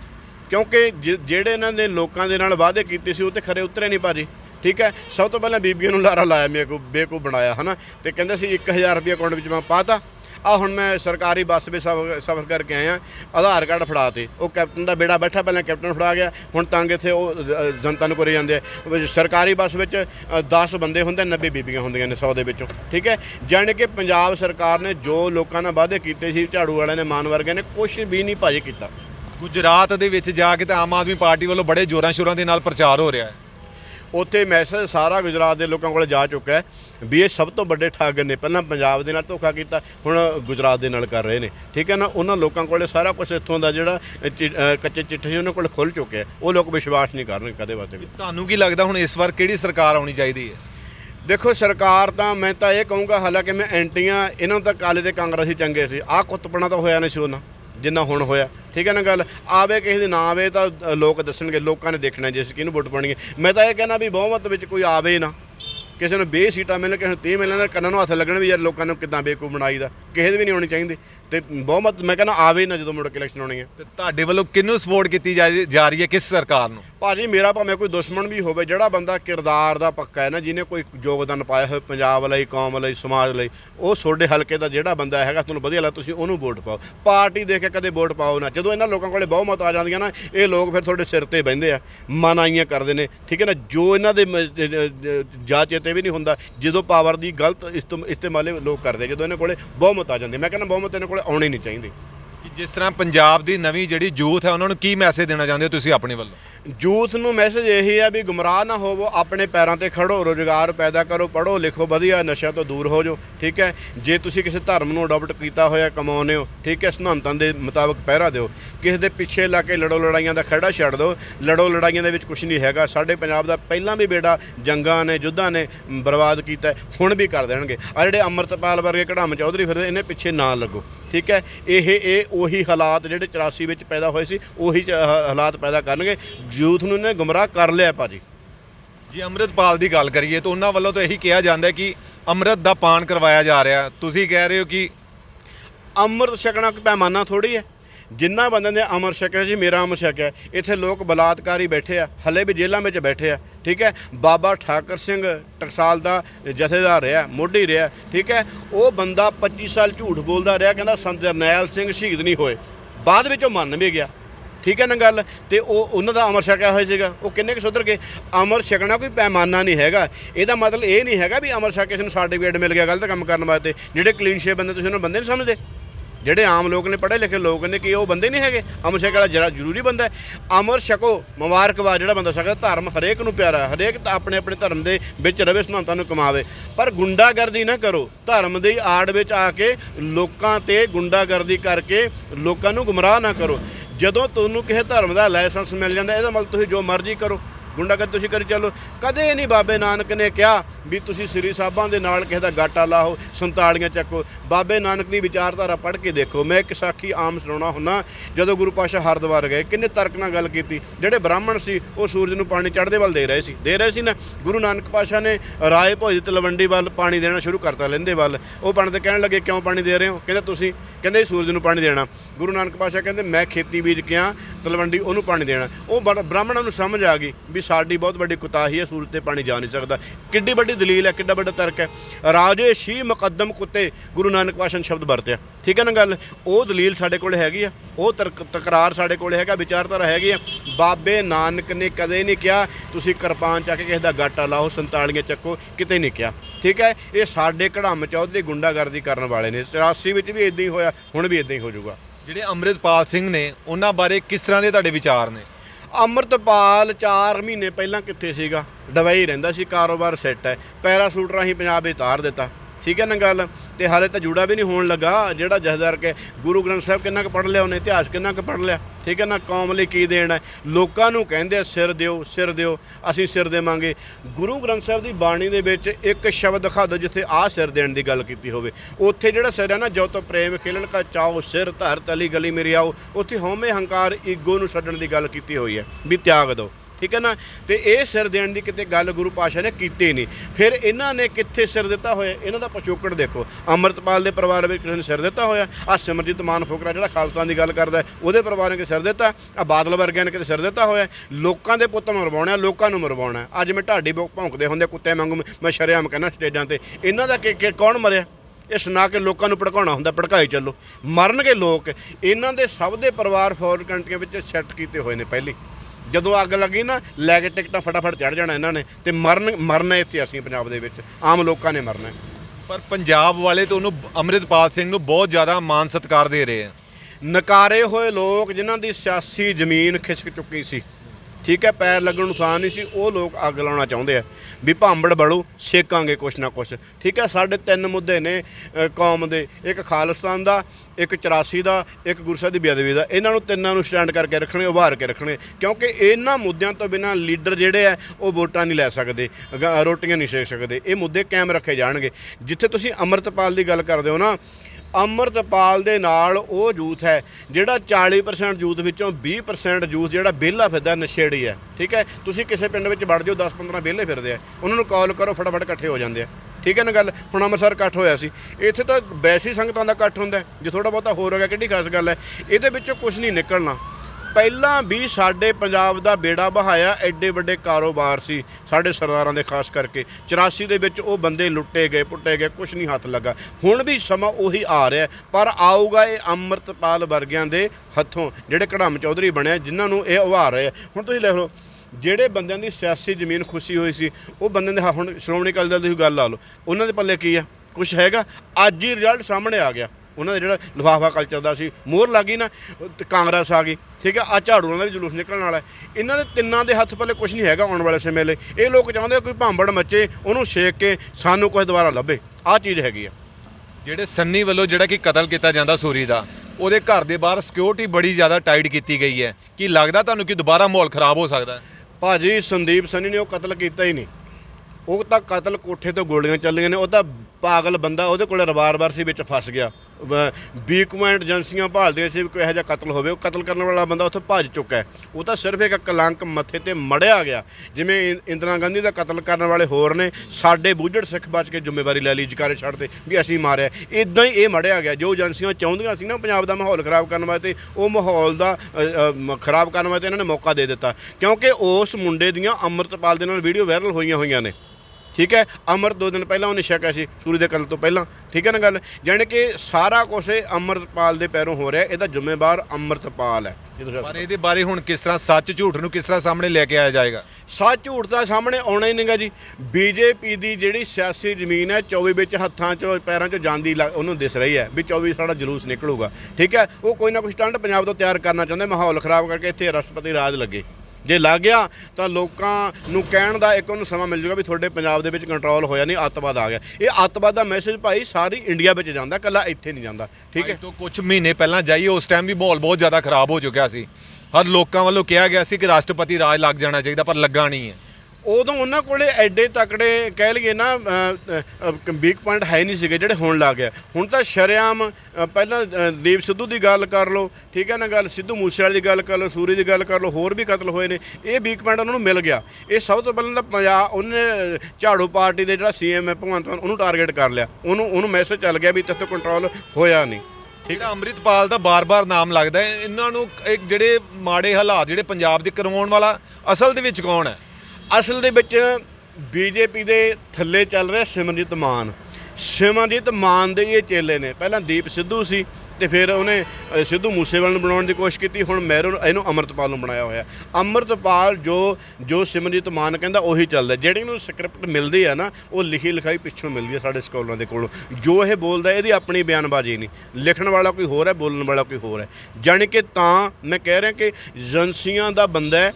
ਕਿਉਂਕਿ ਜਿ- ਜਿਹੜੇ ਇਹਨਾਂ ਨੇ ਲੋਕਾਂ ਦੇ ਨਾਲ ਵਾਅਦੇ ਕੀਤੇ ਸੀ, ਉਹ ਤੇ ਖਰੇ ਉਤਰੇ ਨਹੀਂ ਭਾਜੀ, ਠੀਕ ਹੈ? ਸਭ ਤੋਂ ਪਹਿਲਾਂ ਬੀਬੀਆਂ ਨੂੰ ਲਾਰਾ ਲਾਇਆ ਮੇਰੇ ਕੋ ਬੇਵਕੂਫ ਬਣਾਇਆ, ਹਨਾ? ਤੇ ਕਹਿੰਦੇ ਸੀ 1000 ਰੁਪਏ ਅਕਾਊਂਟ ਵਿੱਚ ਮੈਂ ਪਾਤਾ ਆ ਹੁਣ ਮੈਂ ਸਰਕਾਰੀ ਬੱਸ ਵਿੱਚ ਸਫਰ ਸਫਰ ਕਰਕੇ ਆਇਆ, ਆਧਾਰ ਕਾਰਡ ਫੜਾ ਤੇ ਉਹ ਕੈਪਟਨ ਦਾ ਬੇੜਾ ਬੈਠਾ, ਪਹਿਲਾਂ ਕੈਪਟਨ ਫੜਾ ਗਿਆ, ਹੁਣ ਤੰਗ ਇੱਥੇ ਉਹ ਜਨਤਾ ਨੂੰ ਕਰੇ ਜਾਂਦੇ ਆ। ਸਰਕਾਰੀ ਬੱਸ ਵਿੱਚ 10 ਬੰਦੇ ਹੁੰਦੇ 90 ਬੀਬੀਆਂ ਹੁੰਦੀਆਂ ਨੇ 100 ਦੇ ਵਿੱਚੋਂ, ਠੀਕ ਹੈ? ਜਾਣੀ ਕਿ ਪੰਜਾਬ ਸਰਕਾਰ ਨੇ ਜੋ ਲੋਕਾਂ ਨਾਲ ਵਾਅਦੇ ਕੀਤੇ ਸੀ, ਝਾੜੂ ਵਾਲਿਆਂ ਨੇ, ਮਾਨ ਵਰਗੇ ਨੇ ਕੁਝ ਵੀ ਨਹੀਂ ਭਾਜੀ ਕੀਤਾ। ਗੁਜਰਾਤ ਦੇ ਵਿੱਚ ਜਾ ਕੇ ਤਾਂ ਆਮ ਆਦਮੀ ਪਾਰਟੀ ਵੱਲੋਂ ਬੜੇ ਜ਼ੋਰਾਂ ਸ਼ੋਰਾਂ ਦੇ ਨਾਲ ਪ੍ਰਚਾਰ ਹੋ ਰਿਹਾ ਹੈ। ਉੱਥੇ ਮੈਸੇਜ ਸਾਰਾ ਗੁਜਰਾਤ ਦੇ ਲੋਕਾਂ ਕੋਲ ਜਾ ਚੁੱਕਾ ਹੈ ਵੀ ਇਹ ਸਭ ਤੋਂ ਵੱਡੇ ਠੱਗ ਨੇ। ਪਹਿਲਾਂ ਪੰਜਾਬ ਦੇ ਨਾਲ ਧੋਖਾ ਕੀਤਾ ਹੁਣ ਗੁਜਰਾਤ ਦੇ ਨਾਲ ਕਰ ਰਹੇ ਨੇ। ਠੀਕ ਹੈ ਨਾ? ਉਹਨਾਂ ਲੋਕਾਂ ਕੋਲੇ ਸਾਰਾ ਕੁਝ ਇੱਥੋਂ ਦਾ ਜਿਹੜਾ ਕੱਚੇ ਚਿੱਠੇ ਸੀ ਉਹਨਾਂ ਕੋਲ ਖੁੱਲ ਚੁੱਕਿਆ ਉਹ ਲੋਕ ਵਿਸ਼ਵਾਸ ਨਹੀਂ ਕਰਨਗੇ ਕਦੇ ਵਾਸਤੇ ਵੀ। ਤੁਹਾਨੂੰ ਕੀ ਲੱਗਦਾ ਹੁਣ ਇਸ ਵਾਰ ਕਿਹੜੀ ਸਰਕਾਰ ਆਉਣੀ ਚਾਹੀਦੀ ਹੈ? ਦੇਖੋ ਸਰਕਾਰ ਤਾਂ ਮੈਂ ਤਾਂ ਇਹ ਕਹੂੰਗਾ ਹਾਲਾਂਕਿ ਮੈਂ ਐਂਟੀਆਂ ਇਹਨਾਂ ਤਾਂ ਕਾਲੇ ਤੇ ਕਾਂਗਰਸੀ ਚੰਗੇ ਸੀ। ਆਹ ਕੁੱਤਪਣਾ ਤਾਂ ਹੋਇਆ ਨਹੀਂ ਸੀ ਉਹਨਾਂ। ਜਿੰਨਾ ਹੁਣ ਹੋਇਆ। ਠੀਕ ਹੈ ਨਾ ਗੱਲ? ਆਵੇ ਕਿਸੇ ਦੇ ਨਾ ਆਵੇ ਤਾਂ ਲੋਕ ਦੱਸਣਗੇ, ਲੋਕਾਂ ਨੇ ਦੇਖਣਾ ਜਿਸ ਕਿਹਨੂੰ ਵੋਟ ਪਾਉਣੀ ਮੈਂ ਤਾਂ ਇਹ ਕਹਿਣਾ ਵੀ ਬਹੁਮਤ ਵਿੱਚ ਕੋਈ ਆਵੇ ਨਾ। ਕਿਸੇ ਨੂੰ 20 ਸੀਟਾਂ ਮਿਲਣ ਕਿਸੇ ਨੂੰ 30 ਮਿਲਣ ਕੰਨਾਂ ਨੂੰ ਹੱਥ ਲੱਗਣ ਵੀ ਯਾਰ ਲੋਕਾਂ ਨੂੰ ਕਿਦਾਂ ਬੇਕੂਫ ਬਣਾਈਦਾ ਕਿਸੇ ਦੇ ਵੀ ਨਹੀਂ ਹੋਣੀ ਚਾਹੀਦੀ। ਤੇ ਬਹੁਮਤ ਮੈਂ ਕਹਿੰਦਾ ਆਵੇ ਨਾ ਜਦੋਂ ਮੁੜ ਕੇ ਇਲੈਕਸ਼ਨ ਹੋਣੀ ਹੈ। ਤੇ ਤੁਹਾਡੇ ਵੱਲੋਂ ਕਿਹਨੂੰ ਸਪੋਰਟ ਕੀਤੀ ਜਾ ਜਾ ਰਹੀ ਹੈ ਕਿਸ ਸਰਕਾਰ ਨੂੰ? ਭਾਜੀ ਮੇਰਾ ਭਾਵੇਂ ਕੋਈ ਦੁਸ਼ਮਣ ਵੀ ਹੋਵੇ ਜਿਹੜਾ ਬੰਦਾ ਕਿਰਦਾਰ ਦਾ ਪੱਕਾ ਹੈ ਨਾ ਜਿਹਨੇ ਕੋਈ ਯੋਗਦਾਨ ਪਾਇਆ ਹੋਵੇ ਪੰਜਾਬ ਲਈ ਕੌਮ ਲਈ ਸਮਾਜ ਲਈ ਉਹ ਤੁਹਾਡੇ ਹਲਕੇ ਦਾ ਜਿਹੜਾ ਬੰਦਾ ਹੈਗਾ ਤੁਹਾਨੂੰ ਵਧੀਆ ਲੱਗਦਾ ਤੁਸੀਂ ਉਹਨੂੰ ਵੋਟ ਪਾਓ। ਪਾਰਟੀ ਦੇਖ ਕੇ ਕਦੇ ਵੋਟ ਪਾਓ ਨਾ। ਜਦੋਂ ਇਹਨਾਂ ਲੋਕਾਂ ਕੋਲੇ ਬਹੁਮਤ ਆ ਜਾਂਦੀਆਂ ਨਾ ਇਹ ਲੋਕ ਫਿਰ ਤੁਹਾਡੇ ਸਿਰ ਤੇ ਬਹਿੰਦੇ ਆ। ਮਨਾਈਆਂ ਕਰਦੇ ਨੇ। ਠੀਕ ਹੈ ਨਾ? ਜੋ ਇਹਨਾਂ ਦੇ ਮ- ਜ- ਜ- ਜ- ਜਾ ਚੇਤੇ ਵੀ ਨਹੀਂ ਹੁੰਦਾ ਜਦੋਂ ਪਾਵਰ ਦੀ ਗਲਤ ਇਸਤੇਮ- ਇਸਤੇਮਾਲ ਲੋਕ ਕਰਦੇ ਜਦੋਂ ਇਹਨਾਂ ਕੋਲੇ ਬਹੁਮਤ ਆ ਜਾਂਦੀ ਮੈਂ ਕਹਿੰਦਾ ਬਹੁਮਤ ਇਹਨਾਂ ਕੋਲੇ ਆਉਣੀ ਨਹੀਂ ਚਾਹੀਦੀ। ਕਿ ਜਿਸ ਤਰ੍ਹਾਂ ਪੰਜਾਬ ਦੀ ਨਵੀਂ ਜਿਹੜੀ ਯੂਥ ਹੈ ਉਹਨਾਂ ਨੂੰ ਕੀ ਮੈਸੇਜ ਦੇਣਾ ਚਾਹੁੰਦੇ ਹੋ ਤੁਸੀਂ ਆਪਣੇ ਵੱਲੋਂ? ਯੂਥ ਨੂੰ ਮੈਸੇਜ ਇਹੀ ਹੈ ਵੀ ਗੁੰਮਰਾਹ ਨਾ ਹੋਵੋ ਆਪਣੇ ਪੈਰਾਂ ਤੇ ਖੜੋ ਰੋਜ਼ਗਾਰ ਪੈਦਾ ਕਰੋ ਪੜੋ ਲਿਖੋ ਵਧੀਆ ਨਸ਼ਿਆਂ ਤੋਂ ਦੂਰ ਹੋ ਜਾਓ। ਠੀਕ ਹੈ? ਜੇ ਤੁਸੀਂ ਕਿਸੇ ਧਰਮ ਨੂੰ ਅਡਾਪਟ ਕੀਤਾ ਹੋਇਆ ਕਮਾਉਂਦੇ ਹੋ, ਠੀਕ ਹੈ? ਸਿਧਾਂਤਾਂ ਦੇ ਮੁਤਾਬਕ ਪਹਿਰਾ ਦਿਓ। ਕਿਸੇ ਦੇ ਪਿੱਛੇ ਲਾ ਕੇ ਲੜੋ ਲੜਾਈਆਂ ਦਾ ਖੜਾ ਛੱਡ ਦਿਓ। ਲੜੋ ਲੜਾਈਆਂ ਦੇ ਵਿੱਚ ਕੁਝ ਨਹੀਂ ਹੈਗਾ। ਸਾਡੇ ਪੰਜਾਬ ਦਾ ਪਹਿਲਾਂ ਵੀ ਬੇੜਾ ਜੰਗਾਂ ਨੇ, ਯੁੱਧਾਂ ਨੇ ਬਰਬਾਦ ਕੀਤਾ ਹੁਣ ਵੀ ਕਰ ਦੇਣਗੇ। ਆ ਜਿਹੜੇ ਅੰਮ੍ਰਿਤਪਾਲ ਵਰਗੇ ਕਢਾਮ ਚੌਧਰੀ ਫਿਰਦੇ, ਇਹਨੇ ਪਿੱਛੇ ਨਾ ਲੱਗੋ। ਠੀਕ ਹੈ? ਇਹ ਇਹ ਉਹੀ ਹਾਲਾਤ ਜਿਹੜੇ 84 ਵਿੱਚ ਪੈਦਾ ਹੋਏ ਸੀ, ਉਹੀ ਚ- ਹਾਲਾਤ ਪੈਦਾ ਕਰਨਗੇ। ਯੂਥ ਨੂੰ ਇਹਨੇ ਗੁੰਮਰਾਹ ਕਰ ਲਿਆ ਭਾਜੀ। ਜੇ ਅੰਮ੍ਰਿਤਪਾਲ ਦੀ ਗੱਲ ਕਰੀਏ ਤਾਂ ਉਹਨਾਂ ਵੱਲੋਂ ਤਾਂ ਇਹੀ ਕਿਹਾ ਜਾਂਦਾ ਹੈ ਕਿ ਅੰਮ੍ਰਿਤ ਦਾ ਪਾਨ ਕਰਵਾਇਆ ਜਾ ਰਿਹਾ। ਤੁਸੀਂ ਕਹਿ ਰਹੇ ਹੋ ਕਿ ਅੰਮ੍ਰਿਤ ਛਕਣਾ ਕੋਈ ਪੈਮਾਨਾ ਥੋੜੀ ਹੈ। ਜਿੰਨਾ ਬੰਦਿਆਂ ਨੇ ਅੰਮ੍ਰਿਤ ਛਕਿਆ ਜੀ ਮੇਰਾ ਅੰਮ੍ਰਿਤ ਛਕਿਆ। ਇੱਥੇ ਲੋਕ ਬਲਾਤਕਾਰੀ ਬੈਠੇ ਆ, ਹਲੇ ਵੀ ਜੇਲ੍ਹਾਂ ਵਿੱਚ ਬੈਠੇ ਆ, ਠੀਕ ਹੈ? ਬਾਬਾ ਠਾਕਰ ਸਿੰਘ ਟਕਸਾਲ ਦਾ ਜਥੇਦਾਰ ਰਿਹਾ, ਮੋਢੀ ਰਿਹਾ, ਠੀਕ ਹੈ? ਉਹ ਬੰਦਾ 25 ਸਾਲ ਝੂਠ ਬੋਲਦਾ ਰਿਹਾ, ਕਹਿੰਦਾ ਸੰਤ ਜਰਨੈਲ ਸਿੰਘ ਸ਼ਹੀਦ ਨਹੀਂ ਹੋਏ। ਬਾਅਦ ਵਿੱਚ ਉਹ ਮੰਨ ਵੀ ਗਿਆ। ਠੀਕ ਹੈ ਨਾ ਗੱਲ? ਤੇ ਉਹ ਉਹਨਾਂ ਦਾ ਅਮਰ ਛਕਿਆ ਹੋਇਆ ਸੀਗਾ? ਉਹ ਕਿੰਨੇ ਕੁ ਸੁਧਰ ਗਏ? ਅਮਰ ਛਕਣਾ ਕੋਈ ਪੈਮਾਨਾ ਨਹੀਂ ਹੈਗਾ। ਇਹਦਾ ਮਤਲਬ ਇਹ ਨਹੀਂ ਹੈਗਾ ਵੀ ਅਮਰ ਛਕ ਕਿਸੇ ਨੂੰ ਸਰਟੀਫਿਕੇਟ ਮਿਲ ਗਿਆ ਗਲਤ ਕੰਮ ਕਰਨ ਵਾਸਤੇ। ਜਿਹੜੇ ਕਲੀਨ ਸ਼ੇਪ ਬੰਦੇ ਤੁਸੀਂ ਉਹਨਾਂ ਨੂੰ ਬੰਦੇ ਨਹੀਂ ਸਮਝਦੇ? ਜਿਹੜੇ ਆਮ ਲੋਕ ਨੇ, ਪੜ੍ਹੇ ਲਿਖੇ ਲੋਕ ਨੇ, ਕਿ ਉਹ ਬੰਦੇ ਨਹੀਂ ਹੈਗੇ? ਅਮਰ ਛਕ ਵਾਲਾ ਜਰਾ ਜ਼ਰੂਰੀ ਬੰਦਾ ਹੈ? ਅਮਰ ਛਕੋ ਮੁਬਾਰਕਬਾਦ ਜਿਹੜਾ ਬੰਦਾ ਛਕਦਾ ਧਰਮ ਹਰੇਕ ਨੂੰ ਪਿਆਰਾ ਹਰੇਕ ਆਪਣੇ ਆਪਣੇ ਧਰਮ ਦੇ ਵਿੱਚ ਰਵੇ ਸਿਧਾਂਤਾਂ ਨੂੰ ਕਮਾਵੇ। ਪਰ ਗੁੰਡਾਗਰਦੀ ਨਾ ਕਰੋ। ਧਰਮ ਦੀ ਆੜ ਵਿੱਚ ਆ ਕੇ ਲੋਕਾਂ ਤੇ ਗੁੰਡਾਗਰਦੀ ਕਰਕੇ ਲੋਕਾਂ ਨੂੰ ਗੁੰਮਰਾਹ ਨਾ ਕਰੋ। ਜਦੋਂ ਤੁਹਾਨੂੰ ਕਿਸੇ ਧਰਮ ਦਾ ਲਾਇਸੈਂਸ ਮਿਲ ਜਾਂਦਾ, ਇਹਦਾ ਮਤਲਬ ਤੁਸੀਂ ਜੋ ਮਰਜ਼ੀ ਕਰੋ। ਗੁੰਡਾਗਰਦੀ ਤੁਸੀਂ ਕਰੀ ਚੱਲੋ। ਕਦੇ ਨਹੀਂ ਬਾਬੇ ਨਾਨਕ ਨੇ ਕਿਹਾ ਵੀ ਤੁਸੀਂ ਸ੍ਰੀ ਸਾਹਿਬਾਂ ਦੇ ਨਾਲ ਕਿਸੇ ਦਾ ਗਾਟਾ ਲਾਓ ਸੰਤਾਲੀਆਂ ਚੱਕੋ। ਬਾਬੇ ਨਾਨਕ ਦੀ ਵਿਚਾਰਧਾਰਾ ਪੜ੍ਹ ਕੇ ਦੇਖੋ। ਮੈਂ ਇੱਕ ਸਾਖੀ ਆਮ ਸੁਣਾਉਣਾ ਹੁੰਨਾ, ਜਦੋਂ ਗੁਰੂ ਪਾਸ਼ਾ ਹਰਿਦੁਆਰ ਗਏ, ਕਿੰਨੇ ਤਰਕ ਨਾਲ ਗੱਲ ਕੀਤੀ। ਜਿਹੜੇ ਬ੍ਰਾਹਮਣ ਸੀ, ਉਹ ਸੂਰਜ ਨੂੰ ਪਾਣੀ ਚੜ੍ਹਦੇ ਵੱਲ ਦੇ ਰਹੇ ਸੀ। ਦੇ ਰਹੇ ਸੀ ਨਾ, ਗੁਰੂ ਨਾਨਕ ਪਾਸ਼ਾ ਨੇ ਰਾਏ ਭੋਜ ਦੀ ਤਲਵੰਡੀ ਵੱਲ ਪਾਣੀ ਦੇਣਾ ਸ਼ੁਰੂ ਕਰਤਾ ਲੈਂਦੇ ਵੱਲ। ਉਹ ਪੰਡਤ ਕਹਿਣ ਲੱਗੇ, ਕਿਉਂ ਪਾਣੀ ਦੇ ਰਹੇ ਹੋ? ਕਹਿੰਦੇ, ਤੁਸੀਂ ਕਹਿੰਦੇ ਸੂਰਜ ਨੂੰ ਪਾਣੀ ਦੇਣਾ। ਗੁਰੂ ਨਾਨਕ ਪਾਸ਼ਾ ਕਹਿੰਦੇ, ਮੈਂ ਖੇਤੀ ਬੀਜ ਕੇ ਆ ਤਲਵੰਡੀ ਉਹਨੂੰ ਪਾਣੀ ਦੇਣਾ। ਉਹ ਬ੍ਰਾਹਮਣਾਂ ਨੂੰ ਸਮਝ ਆ ਗਈ ਵੀ ਸਾਡੀ ਬਹੁਤ ਵੱਡੀ ਕੁਤਾਹੀ ਹੈ, ਸੂਰਜ ਤੇ ਪਾਣੀ ਜਾ ਨਹੀਂ ਸਕਦਾ। ਕਿੱਡੀ ਵੱਡੀ ਦਲੀਲ ਹੈ, ਕਿੱਡਾ ਵੱਡਾ ਤਰਕ ਹੈ। ਰਾਜੇ ਸ਼ੀ ਮੁਕੱਦਮ ਕੁੱਤੇ, ਗੁਰੂ ਨਾਨਕ ਪਾਸ਼ਾ ਨੇ ਸ਼ਬਦ ਵਰਤਿਆ। ਠੀਕ ਹੈ ਨਾ ਗੱਲ? ਉਹ ਦਲੀਲ ਸਾਡੇ ਕੋਲ ਹੈਗੀ ਆ। ਉਹ ਤਰਕ, ਤਕਰਾਰ ਸਾਡੇ ਕੋਲ ਹੈਗਾ, ਵਿਚਾਰਧਾਰਾ ਹੈਗੀ ਆ। ਬਾਬੇ ਨਾਨਕ ਨੇ ਕਦੇ ਨਹੀਂ ਕਿਹਾ, ਤੁਸੀਂ ਕਿਰਪਾਨ ਚੱਕ ਕੇ ਕਿਸੇ ਦਾ ਗਾਟਾ ਲਾਓ, ਸੰਤਾਲੀਆਂ ਚੱਕੋ। ਕਿਤੇ ਨਹੀਂ ਕਿਹਾ। ਠੀਕ ਹੈ? ਇਹ ਸਾਡੇ ਕੜਾਮ ਚੌਧਰੀ ਗੁੰਡਾਗਰਦੀ ਕਰਨ ਵਾਲੇ ਨੇ। 84 ਵਿੱਚ ਵੀ ਇਦਾਂ ਹੀ ਹੋਇਆ। ਹੁਣ ਵੀ ਇਦਾਂ ਹੀ ਹੋ ਜਾਊਗਾ। ਜਿਹੜੇ ਅੰਮ੍ਰਿਤਪਾਲ ਸਿੰਘ ਨੇ ਉਹਨਾਂ ਬਾਰੇ ਕਿਸ ਤਰ੍ਹਾਂ ਦੇ ਤੁਹਾਡੇ ਵਿਚਾਰ ਨੇ? ਅੰਮ੍ਰਿਤਪਾਲ 4 ਮਹੀਨੇ ਪਹਿਲਾਂ ਕਿੱਥੇ ਸੀਗਾ? ਡਬਈ ਰਹਿੰਦਾ ਸੀ ਕਾਰੋਬਾਰ ਸੈੱਟ ਹੈ। ਪੈਰਾਸੂਟ ਰਾਹੀਂ ਪੰਜਾਬ ਵਿੱਚ ਤਾਰ ਦਿੱਤਾ। ਠੀਕ ਹੈ ਨਾ ਗੱਲ? ਤੇ ਹਾਲੇ ਤਾਂ ਜੂੜਾ ਵੀ ਨਹੀਂ ਹੋਣ ਲੱਗਾ। ਜਿਹੜਾ ਜਥੇਦਾਰ ਕੇ ਗੁਰੂ ਗ੍ਰੰਥ ਸਾਹਿਬ ਕਿੰਨਾ ਕੁ ਪੜ੍ਹ ਲਿਆ ਉਹਨੇ ਇਤਿਹਾਸ ਕਿੰਨਾ ਕੁ ਪੜ੍ਹ ਲਿਆ। ਠੀਕ ਹੈ ਨਾ ਕੌਮ ਲਈ ਕੀ ਦੇਣਾ ਹੈ? ਲੋਕਾਂ ਨੂੰ ਕਹਿੰਦੇ ਆ, ਸਿਰ ਦਿਓ ਸਿਰ ਦਿਓ ਅਸੀਂ ਸਿਰ ਦੇਵਾਂਗੇ। ਗੁਰੂ ਗ੍ਰੰਥ ਸਾਹਿਬ ਦੀ ਬਾਣੀ ਦੇ ਵਿੱਚ ਇੱਕ ਸ਼ਬਦ ਦਿਖਾ ਦਿਓ ਜਿੱਥੇ ਆਹ ਸਿਰ ਦੇਣ ਦੀ ਗੱਲ ਕੀਤੀ ਹੋਵੇ। ਉੱਥੇ ਜਿਹੜਾ ਸਿਰ ਹੈ ਨਾ ਜੋ ਤੋਂ ਪ੍ਰੇਮ ਖੇਲਣ ਕਾ ਚਾਓ ਸਿਰ ਧਰ ਤਲੀ ਗਲੀ ਮੇਰੀ ਆਓ ਉੱਥੇ ਹਉਮੈ ਹੰਕਾਰ ਈਗੋ ਨੂੰ ਛੱਡਣ ਦੀ ਗੱਲ ਕੀਤੀ ਹੋਈ ਹੈ। ਵੀ ਤਿਆਗ ਦਿਓ। ਠੀਕ ਹੈ ਨਾ? ਤੇ ਇਹ ਸਿਰ ਦੇਣ ਦੀ ਕਿਤੇ ਗੱਲ ਗੁਰੂ ਪਾਸ਼ਾ ਨੇ ਕੀਤੀ ਨਹੀਂ। ਫਿਰ ਇਹਨਾਂ ਨੇ ਕਿੱਥੇ ਸਿਰ ਦਿੱਤਾ ਹੋਇਆ? ਇਹਨਾਂ ਦਾ ਪਛੋਕੜ ਦੇਖੋ। ਅੰਮ੍ਰਿਤਪਾਲ ਦੇ ਪਰਿਵਾਰ ਵਿੱਚ ਕਿਸੇ ਨੇ ਸਿਰ ਦਿੱਤਾ ਹੋਇਆ। ਆ ਸਿਮਰਜੀਤ ਮਾਨ ਫੋਕਰਾ ਜਿਹੜਾ ਖਾਲਸਾ ਦੀ ਗੱਲ ਕਰਦਾ ਉਹਦੇ ਪਰਿਵਾਰ ਨੇ ਕਿ ਸਿਰ ਦਿੱਤਾ। ਆ ਬਾਦਲ ਵਰਗਿਆਂ ਨੇ ਕਿਤੇ ਸਿਰ ਦਿੱਤਾ ਹੋਇਆ ਲੋਕਾਂ ਦੇ ਪੁੱਤ ਮਰਵਾਉਣਾ, ਲੋਕਾਂ ਨੂੰ ਮਰਵਾਉਣਾ ਅੱਜ ਮੈਂ ਢਾਡੀ ਬੋ- ਭੌਂਕਦੇ ਹੁੰਦੇ ਕੁੱਤੇ ਵਾਂਗੂ ਮੈਂ- ਮੈਂ ਸ਼ਰੇਆਮ ਕਹਿੰਦਾ ਸਟੇਜਾਂ ਤੇ। ਇਹਨਾਂ ਦਾ ਕਿ ਕਿ- ਕੌਣ ਮਰਿਆ? ਇਹ ਸੁਣਾ ਕੇ ਲੋਕਾਂ ਨੂੰ ਭੜਕਾਉਣਾ ਹੁੰਦਾ, ਭੜਕਾਈ ਚੱਲੋ। ਮਰਨਗੇ ਲੋਕ। ਇਹਨਾਂ ਦੇ ਸਭ ਦੇ ਪਰਿਵਾਰ ਫੌਰਨ ਕੰਟਰੀਆਂ ਵਿੱਚ ਸੈੱਟ ਕੀਤੇ ਹੋਏ ਨੇ ਪਹਿਲੀ। ਜਦੋਂ ਅੱਗ ਲੱਗੀ ਨਾ ਲੈ ਕੇ ਟਿਕਟਾਂ ਫਟਾਫਟ ਚੜ ਜਾਣਾ ਇਹਨਾਂ ਨੇ ਤੇ ਮਰਨ ਮਰਨਾ ਇੱਥੇ ਅਸੀਂ ਪੰਜਾਬ ਦੇ ਵਿੱਚ ਆਮ ਲੋਕਾਂ ਨੇ ਮਰਨਾ। ਪਰ ਪੰਜਾਬ ਵਾਲੇ ਤਾਂ ਉਹਨੂੰ ਅੰਮ੍ਰਿਤਪਾਲ ਸਿੰਘ ਨੂੰ ਬਹੁਤ ਜ਼ਿਆਦਾ ਮਾਨ ਸਤਿਕਾਰ ਦੇ ਰਹੇ ਆ ਨਕਾਰੇ ਹੋਏ ਲੋਕ ਜਿਨ੍ਹਾਂ ਦੀ ਸਿਆਸੀ ਜ਼ਮੀਨ ਖਿਸਕ ਚੁੱਕੀ ਸੀ ਠੀਕ ਹੈ, ਪੈਰ ਲੱਗਣ ਨੂੰ ਥਾਂ ਨਹੀਂ ਸੀ, ਉਹ ਲੋਕ ਅੱਗ ਲਾਉਣਾ ਚਾਹੁੰਦੇ ਆ ਵੀ ਭਾਂਬੜ ਬੜੋ ਸੇਕਾਂਗੇ ਕੁਛ ਨਾ ਕੁਛ। ਠੀਕ ਹੈ, ਸਾਡੇ ਤਿੰਨ ਮੁੱਦੇ ਨੇ ਕੌਮ ਦੇ, ਇੱਕ ਖਾਲਿਸਤਾਨ ਦਾ, ਇੱਕ 84 ਦਾ, ਇੱਕ ਗੁਰੂ ਦੀ ਬੇਅਦਬੀ ਦਾ। ਇਹਨਾਂ ਨੂੰ ਤਿੰਨਾਂ ਨੂੰ ਸਟੈਂਡ ਕਰਕੇ ਰੱਖਣੇ, ਉਭਾਰ ਕੇ ਰੱਖਣੇ, ਕਿਉਂਕਿ ਇਹਨਾਂ ਮੁੱਦਿਆਂ ਤੋਂ ਬਿਨਾਂ ਲੀਡਰ ਜਿਹੜੇ ਆ, ਉਹ ਵੋਟਾਂ ਨਹੀਂ ਲੈ ਸਕਦੇ ਅਗਾ- ਰੋਟੀਆਂ ਨਹੀਂ ਸੇਕ ਸਕਦੇ। ਇਹ ਮੁੱਦੇ ਕਾਇਮ ਰੱਖੇ ਜਾਣਗੇ। ਜਿੱਥੇ ਤੁਸੀਂ ਅੰਮ੍ਰਿਤਪਾਲ ਦੀ ਗੱਲ ਕਰਦੇ ਹੋ ਨਾ ਅੰਮ੍ਰਿਤਪਾਲ ਦੇ ਨਾਲ ਉਹ ਯੂਥ ਹੈ ਜਿਹੜਾ 40% ਯੂਥ ਵਿੱਚੋਂ 20% ਯੂਥ ਜਿਹੜਾ ਵਿਹਲਾ ਫਿਰਦਾ, ਨਸ਼ੇੜੀ ਹੈ। ਠੀਕ ਹੈ? ਤੁਸੀਂ ਕਿਸੇ ਪਿੰਡ ਵਿੱਚ ਵੜ ਜਾਓ 10-15 ਵਿਹਲੇ ਫਿਰਦੇ ਆ। ਉਹਨਾਂ ਨੂੰ ਕਾਲ ਕਰੋ, ਫਟਾਫਟ ਇਕੱਠੇ ਹੋ ਜਾਂਦੇ ਆ। ਠੀਕ ਹੈ ਨਾ ਗੱਲ? ਹੁਣ ਅੰਮ੍ਰਿਤਸਰ ਇਕੱਠ ਹੋਇਆ ਸੀ। ਇੱਥੇ ਤਾਂ ਵੈਸੀ ਸੰਗਤਾਂ ਦਾ ਇਕੱਠ ਹੁੰਦਾ ਜੇ ਥੋੜਾ ਬਹੁਤਾ ਹੋਰ ਹੋ ਗਿਆ ਕਿੱਡੀ ਖਾਸ ਗੱਲ ਹੈ? ਇਹਦੇ ਵਿੱਚੋਂ ਕੁਝ ਨਹੀਂ ਨਿਕਲਣਾ। ਪਹਿਲਾਂ ਵੀ ਸਾਡੇ ਪੰਜਾਬ ਦਾ ਬੇੜਾ ਬਹਾਇਆ ਐਡੇ ਵੱਡੇ ਕਾਰੋਬਾਰ ਸੀ ਸਾਡੇ ਸਰਦਾਰਾਂ ਦੇ, ਖਾਸ ਕਰਕੇ। 84 ਦੇ ਵਿੱਚ ਉਹ ਬੰਦੇ ਲੁੱਟੇ ਗਏ, ਪੁੱਟੇ ਗਏ ਕੁਝ ਨਹੀਂ ਹੱਥ ਲੱਗਾ। ਹੁਣ ਵੀ ਸਮਾਂ ਉਹੀ ਆ ਰਿਹਾ ਪਰ ਆਊਗਾ ਇਹ ਅੰਮ੍ਰਿਤਪਾਲ ਵਰਗਿਆਂ ਦੇ ਹੱਥੋਂ, ਜਿਹੜੇ ਕੜਮ ਚੌਧਰੀ ਬਣਿਆ, ਜਿਨ੍ਹਾਂ ਨੂੰ ਇਹ ਉਭਾਰ ਰਹੇ ਆ। ਹੁਣ ਤੁਸੀਂ ਲੈ ਲਓ, ਜਿਹੜੇ ਬੰਦਿਆਂ ਦੀ ਸਿਆਸੀ ਜ਼ਮੀਨ ਖੁਸ਼ੀ ਹੋਈ ਸੀ, ਉਹ ਬੰਦਿਆਂ ਦੇ ਹੁਣ ਸ਼੍ਰੋਮਣੀ ਅਕਾਲੀ ਦਲ ਦੀ ਗੱਲ ਲਾ ਲਓ, ਉਹਨਾਂ ਦੇ ਪੱਲੇ ਕੀ ਆ? ਕੁਝ ਹੈਗਾ? ਅੱਜ ਹੀ ਰਿਜ਼ਲਟ ਸਾਹਮਣੇ ਆ ਗਿਆ। ਉਹਨਾਂ ਦਾ ਜਿਹੜਾ ਲਿਫਾਫਾ ਕਲਚਰ ਦਾ ਸੀ ਮੋਹਰ ਲੱਗੀ ਨਾ ਤੇ ਕਾਂਗਰਸ ਆ ਗਈ। ਠੀਕ ਹੈ ਆ ਝਾੜੂ ਉਹਨਾਂ ਦਾ ਵੀ ਜਲੂਸ ਨਿਕਲਣ ਵਾਲਾ। ਇਹਨਾਂ ਦੇ ਤਿੰਨਾਂ ਦੇ ਹੱਥ ਪੱਲੇ ਕੁਝ ਨਹੀਂ ਹੈਗਾ ਆਉਣ ਵਾਲੇ ਸਮੇਂ ਲਈ। ਇਹ ਲੋਕ ਚਾਹੁੰਦੇ ਕੋਈ ਭਾਂਬੜ ਮੱਚੇ ਉਹਨੂੰ ਛੇਕ ਕੇ ਸਾਨੂੰ ਕੁਝ ਦੁਬਾਰਾ ਲੱਭੇ। ਆਹ ਚੀਜ਼ ਹੈਗੀ ਆ। ਜਿਹੜੇ ਸੰਨੀ ਵੱਲੋਂ ਜਿਹੜਾ ਕਿ ਕਤਲ ਕੀਤਾ ਜਾਂਦਾ ਸੂਰੀ ਦਾ ਉਹਦੇ ਘਰ ਦੇ ਬਾਹਰ ਸਿਕਿਉਰਿਟੀ ਬੜੀ ਜ਼ਿਆਦਾ ਟਾਈਟ ਕੀਤੀ ਗਈ ਹੈ। ਕੀ ਲੱਗਦਾ ਤੁਹਾਨੂੰ ਕਿ ਦੁਬਾਰਾ ਮਾਹੌਲ ਖਰਾਬ ਹੋ ਸਕਦਾ ਹੈ? ਭਾਜੀ ਸੰਦੀਪ ਸਨੀ ਨੇ ਉਹ ਕਤਲ ਕੀਤਾ ਹੀ ਨਹੀਂ। ਉਹ ਤਾਂ ਕਤਲ ਕੋਠੇ ਤੋਂ ਗੋਲੀਆਂ ਚੱਲੀਆਂ ਨੇ ਉਹ ਤਾਂ ਪਾਗਲ ਬੰਦਾ ਉਹਦੇ ਕੋਲੇ ਰਿਵਾਲਵਰ ਸੀ ਵਿੱਚ ਫਸ ਗਿਆ। ਬੀ ਕਮੈਂਟ ਏਜੰਸੀਆਂ ਭਾਲਦੀਆਂ ਸੀ ਵੀ ਕੋਈ ਇਹੋ ਜਿਹਾ ਕਤਲ ਹੋਵੇ, ਉਹ ਕਤਲ ਕਰਨ ਵਾਲਾ ਬੰਦਾ ਉੱਥੇ ਭੱਜ ਚੁੱਕਾ ਹੈ। ਉਹ ਤਾਂ ਸਿਰਫ ਇੱਕ ਕਲੰਕ ਮੱਥੇ ਤੇ ਮੜਿਆ ਗਿਆ, ਜਿਵੇਂ ਇੰ- ਇੰਦਰਾ ਗਾਂਧੀ ਦਾ ਕਤਲ ਕਰਨ ਵਾਲੇ ਹੋਰ ਨੇ, ਸਾਡੇ ਬੁੱਝੜ ਸਿੱਖ ਬਚ ਕੇ ਜ਼ਿੰਮੇਵਾਰੀ ਲੈ ਲਈ, ਜਕਾਰੇ ਛੱਡਦੇ ਵੀ ਅਸੀਂ ਮਾਰਿਆ। ਇਦਾਂ ਹੀ ਇਹ ਮੜਿਆ ਗਿਆ, ਜੋ ਏਜੰਸੀਆਂ ਚਾਹੁੰਦੀਆਂ ਸੀ ਨਾ ਪੰਜਾਬ ਦਾ ਮਾਹੌਲ ਖਰਾਬ ਕਰਨ ਵਾਸਤੇ, ਉਹ ਮਾਹੌਲ ਦਾ ਖਰਾਬ ਕਰਨ ਵਾਸਤੇ ਇਹਨਾਂ ਨੇ ਮੌਕਾ ਦੇ ਦਿੱਤਾ। ਕਿਉਂਕਿ ਉਸ ਮੁੰਡੇ ਦੀਆਂ ਅੰਮ੍ਰਿਤਪਾਲ ਦੇ ਨਾਲ ਵੀਡੀਓ ਵਾਇਰਲ ਹੋਈਆਂ ਹੋਈਆਂ ਨੇ। ਠੀਕ ਹੈ? ਅਮਰ ਦੋ ਦਿਨ ਪਹਿਲਾਂ ਉਹਨੇ ਛਕਿਆ ਸੀ ਸੂਰੀ ਦੇ ਕਤਲ ਤੋਂ ਪਹਿਲਾਂ। ਠੀਕ ਹੈ ਨਾ ਗੱਲ? ਜਾਣੀ ਕਿ ਸਾਰਾ ਕੁਝ ਅੰਮ੍ਰਿਤਪਾਲ ਦੇ ਪੈਰੋਂ ਹੋ ਰਿਹਾ ਇਹਦਾ ਜ਼ਿੰਮੇਵਾਰ ਅੰਮ੍ਰਿਤਪਾਲ ਹੈ। ਪਰ ਇਹਦੇ ਬਾਰੇ ਹੁਣ ਕਿਸ ਤਰ੍ਹਾਂ ਸੱਚ ਝੂਠ ਨੂੰ ਕਿਸ ਤਰ੍ਹਾਂ ਸਾਹਮਣੇ ਲੈ ਕੇ ਆਇਆ ਜਾਏਗਾ? ਸੱਚ ਝੂਠ ਦਾ ਸਾਹਮਣੇ ਆਉਣਾ ਹੀ ਨਹੀਂਗਾ ਜੀ। ਬੀਜੇਪੀ ਦੀ ਜਿਹੜੀ ਸਿਆਸੀ ਜ਼ਮੀਨ ਹੈ 24 ਵਿੱਚ ਹੱਥਾਂ 'ਚੋਂ ਪੈਰਾਂ 'ਚੋਂ ਜਾਂਦੀ ਉਹਨੂੰ ਦਿਸ ਰਹੀ ਹੈ ਵੀ 24 ਸਾਡਾ ਜਲੂਸ ਨਿਕਲੂਗਾ। ਠੀਕ ਹੈ? ਉਹ ਕੋਈ ਨਾ ਕੋਈ ਸਟੰਟ ਪੰਜਾਬ ਤੋਂ ਤਿਆਰ ਕਰਨਾ ਚਾਹੁੰਦੇ ਮਾਹੌਲ ਖਰਾਬ ਕਰਕੇ ਇੱਥੇ ਰਾਸ਼ਟਰਪਤੀ ਰਾਜ ਲੱਗੇ। ਜੇ ਲੱਗ ਗਿਆ ਤਾਂ ਲੋਕਾਂ ਨੂੰ ਕਹਿਣ ਦਾ ਇੱਕ ਉਹਨੂੰ ਸਮਾਂ ਮਿਲ ਜੂਗਾ ਵੀ ਤੁਹਾਡੇ ਪੰਜਾਬ ਦੇ ਵਿੱਚ ਕੰਟਰੋਲ ਹੋਇਆ ਨਹੀਂ, ਅੱਤਵਾਦ ਆ ਗਿਆ। ਇਹ ਅੱਤਵਾਦ ਦਾ ਮੈਸੇਜ ਭਾਈ ਸਾਰੀ ਇੰਡੀਆ ਵਿੱਚ ਜਾਂਦਾ ਕੱਲਾ ਇੱਥੇ ਨਹੀਂ ਜਾਂਦਾ, ਠੀਕ ਹੈ? ਅੱਜ ਤੋਂ ਕੁਝ ਮਹੀਨੇ ਪਹਿਲਾਂ ਜਾਈਏ, ਉਸ ਟਾਈਮ ਵੀ ਮਾਹੌਲ ਬਹੁਤ ਜ਼ਿਆਦਾ ਖਰਾਬ ਹੋ ਚੁੱਕਿਆ ਸੀ। ਹਰ ਲੋਕਾਂ ਵੱਲੋਂ ਕਿਹਾ ਗਿਆ ਸੀ ਕਿ ਰਾਸ਼ਟਰਪਤੀ ਰਾਜ ਲੱਗ ਜਾਣਾ ਚਾਹੀਦਾ, ਪਰ ਲੱਗਾ ਨਹੀਂ ਹੈ। ਉਦੋਂ ਉਹਨਾਂ ਕੋਲੇ ਐਡੇ ਤਕੜੇ ਕਹਿ ਲਈਏ ਨਾ ਵੀਕ ਪੁਆਇੰਟ ਹੈ ਨਹੀਂ ਸੀਗੇ ਜਿਹੜੇ ਹੁਣ ਲੱਗ ਗਿਆ ਹੁਣ ਤਾਂ ਸ਼ਰੇਆਮ ਪਹਿਲਾਂ ਦੀਪ ਸਿੱਧੂ ਦੀ ਗੱਲ ਕਰ ਲਓ, ਠੀਕ ਹੈ ਨਾ ਗੱਲ, ਸਿੱਧੂ ਮੂਸੇਵਾਲੇ ਦੀ ਗੱਲ ਕਰ ਲਓ, ਸੂਰੀ ਦੀ ਗੱਲ ਕਰ ਲਓ, ਹੋਰ ਵੀ ਕਤਲ ਹੋਏ ਨੇ, ਇਹ ਵੀਕ ਪੁਆਇੰਟ ਉਹਨਾਂ ਨੂੰ ਮਿਲ ਗਿਆ। ਇਹ ਸਭ ਤੋਂ ਪਹਿਲਾਂ ਤਾਂ ਪੰਜਾਬ, ਉਹਨੇ ਝਾੜੂ ਪਾਰਟੀ ਦੇ ਜਿਹੜਾ ਸੀਐਮ ਹੈ ਭਗਵੰਤ ਮਾਨ, ਉਹਨੂੰ ਟਾਰਗੇਟ ਕਰ ਲਿਆ। ਉਹਨੂੰ ਉਹਨੂੰ ਮੈਸੇਜ ਚੱਲ ਗਿਆ ਵੀ ਤੇਰੇ ਤੋਂ ਕੰਟਰੋਲ ਹੋਇਆ ਨਹੀਂ। ਜਿਹੜਾ ਅੰਮ੍ਰਿਤਪਾਲ ਦਾ ਬਾਰ-ਬਾਰ ਨਾਮ ਲੱਗਦਾ ਹੈ, ਇਹਨਾਂ ਨੂੰ ਇੱਕ ਜਿਹੜੇ ਮਾੜੇ ਹਾਲਾਤ, ਜਿਹੜੇ ਪੰਜਾਬ ਦੇ ਕਰਵਾਉਣ ਵਾਲਾ, ਅਸਲ ਦੇ ਵਿੱਚ ਕੌਣ ਹੈ? ਅਸਲ ਦੇ ਵਿੱਚ ਬੀਜੇਪੀ ਦੇ ਥੱਲੇ ਚੱਲ ਰਿਹਾ ਸਿਮਰਜੀਤ ਮਾਨ। ਸਿਮਰਜੀਤ ਮਾਨ ਦੇ ਇਹ ਚੇਲੇ ਨੇ। ਪਹਿਲਾਂ ਦੀਪ ਸਿੱਧੂ ਸੀ ਤੇ ਫਿਰ ਉਹਨੇ ਸਿੱਧੂ ਮੂਸੇਵਾਲ ਨੂੰ ਬਣਾਉਣ ਦੀ ਕੋਸ਼ਿਸ਼ ਕੀਤੀ। ਹੁਣ ਮੈਰੋ ਇਹਨੂੰ ਅਮਰਤਪਾਲ ਨੂੰ ਬਣਾਇਆ ਹੋਇਆ। ਅਮਰਤਪਾਲ ਜੋ ਜੋ ਸਿਮਰਜੀਤ ਮਾਨ ਕਹਿੰਦਾ ਉਹੀ ਚੱਲਦਾ। ਜਿਹੜੀ ਨੂੰ ਸਕ੍ਰਿਪਟ ਮਿਲਦੀ ਆ ਨਾ, ਉਹ ਲਿਖੀ ਲਿਖਾਈ ਪਿੱਛੋਂ ਮਿਲਦੀ ਆ ਸਾਡੇ ਸਕੂਲਾਂ ਦੇ ਕੋਲੋਂ। ਜੋ ਇਹ ਬੋਲਦਾ, ਇਹਦੀ ਆਪਣੀ ਬਿਆਨਬਾਜ਼ੀ ਨਹੀਂ। ਲਿਖਣ ਵਾਲਾ ਕੋਈ ਹੋਰ ਹੈ, ਬੋਲਣ ਵਾਲਾ ਕੋਈ ਹੋਰ ਹੈ। ਜਾਣੀ ਕਿ ਤਾਂ ਮੈਂ ਕਹਿ ਰਿਹਾ ਕਿ ਏਜੰਸੀਆਂ ਦਾ ਬੰਦਾ ਹੈ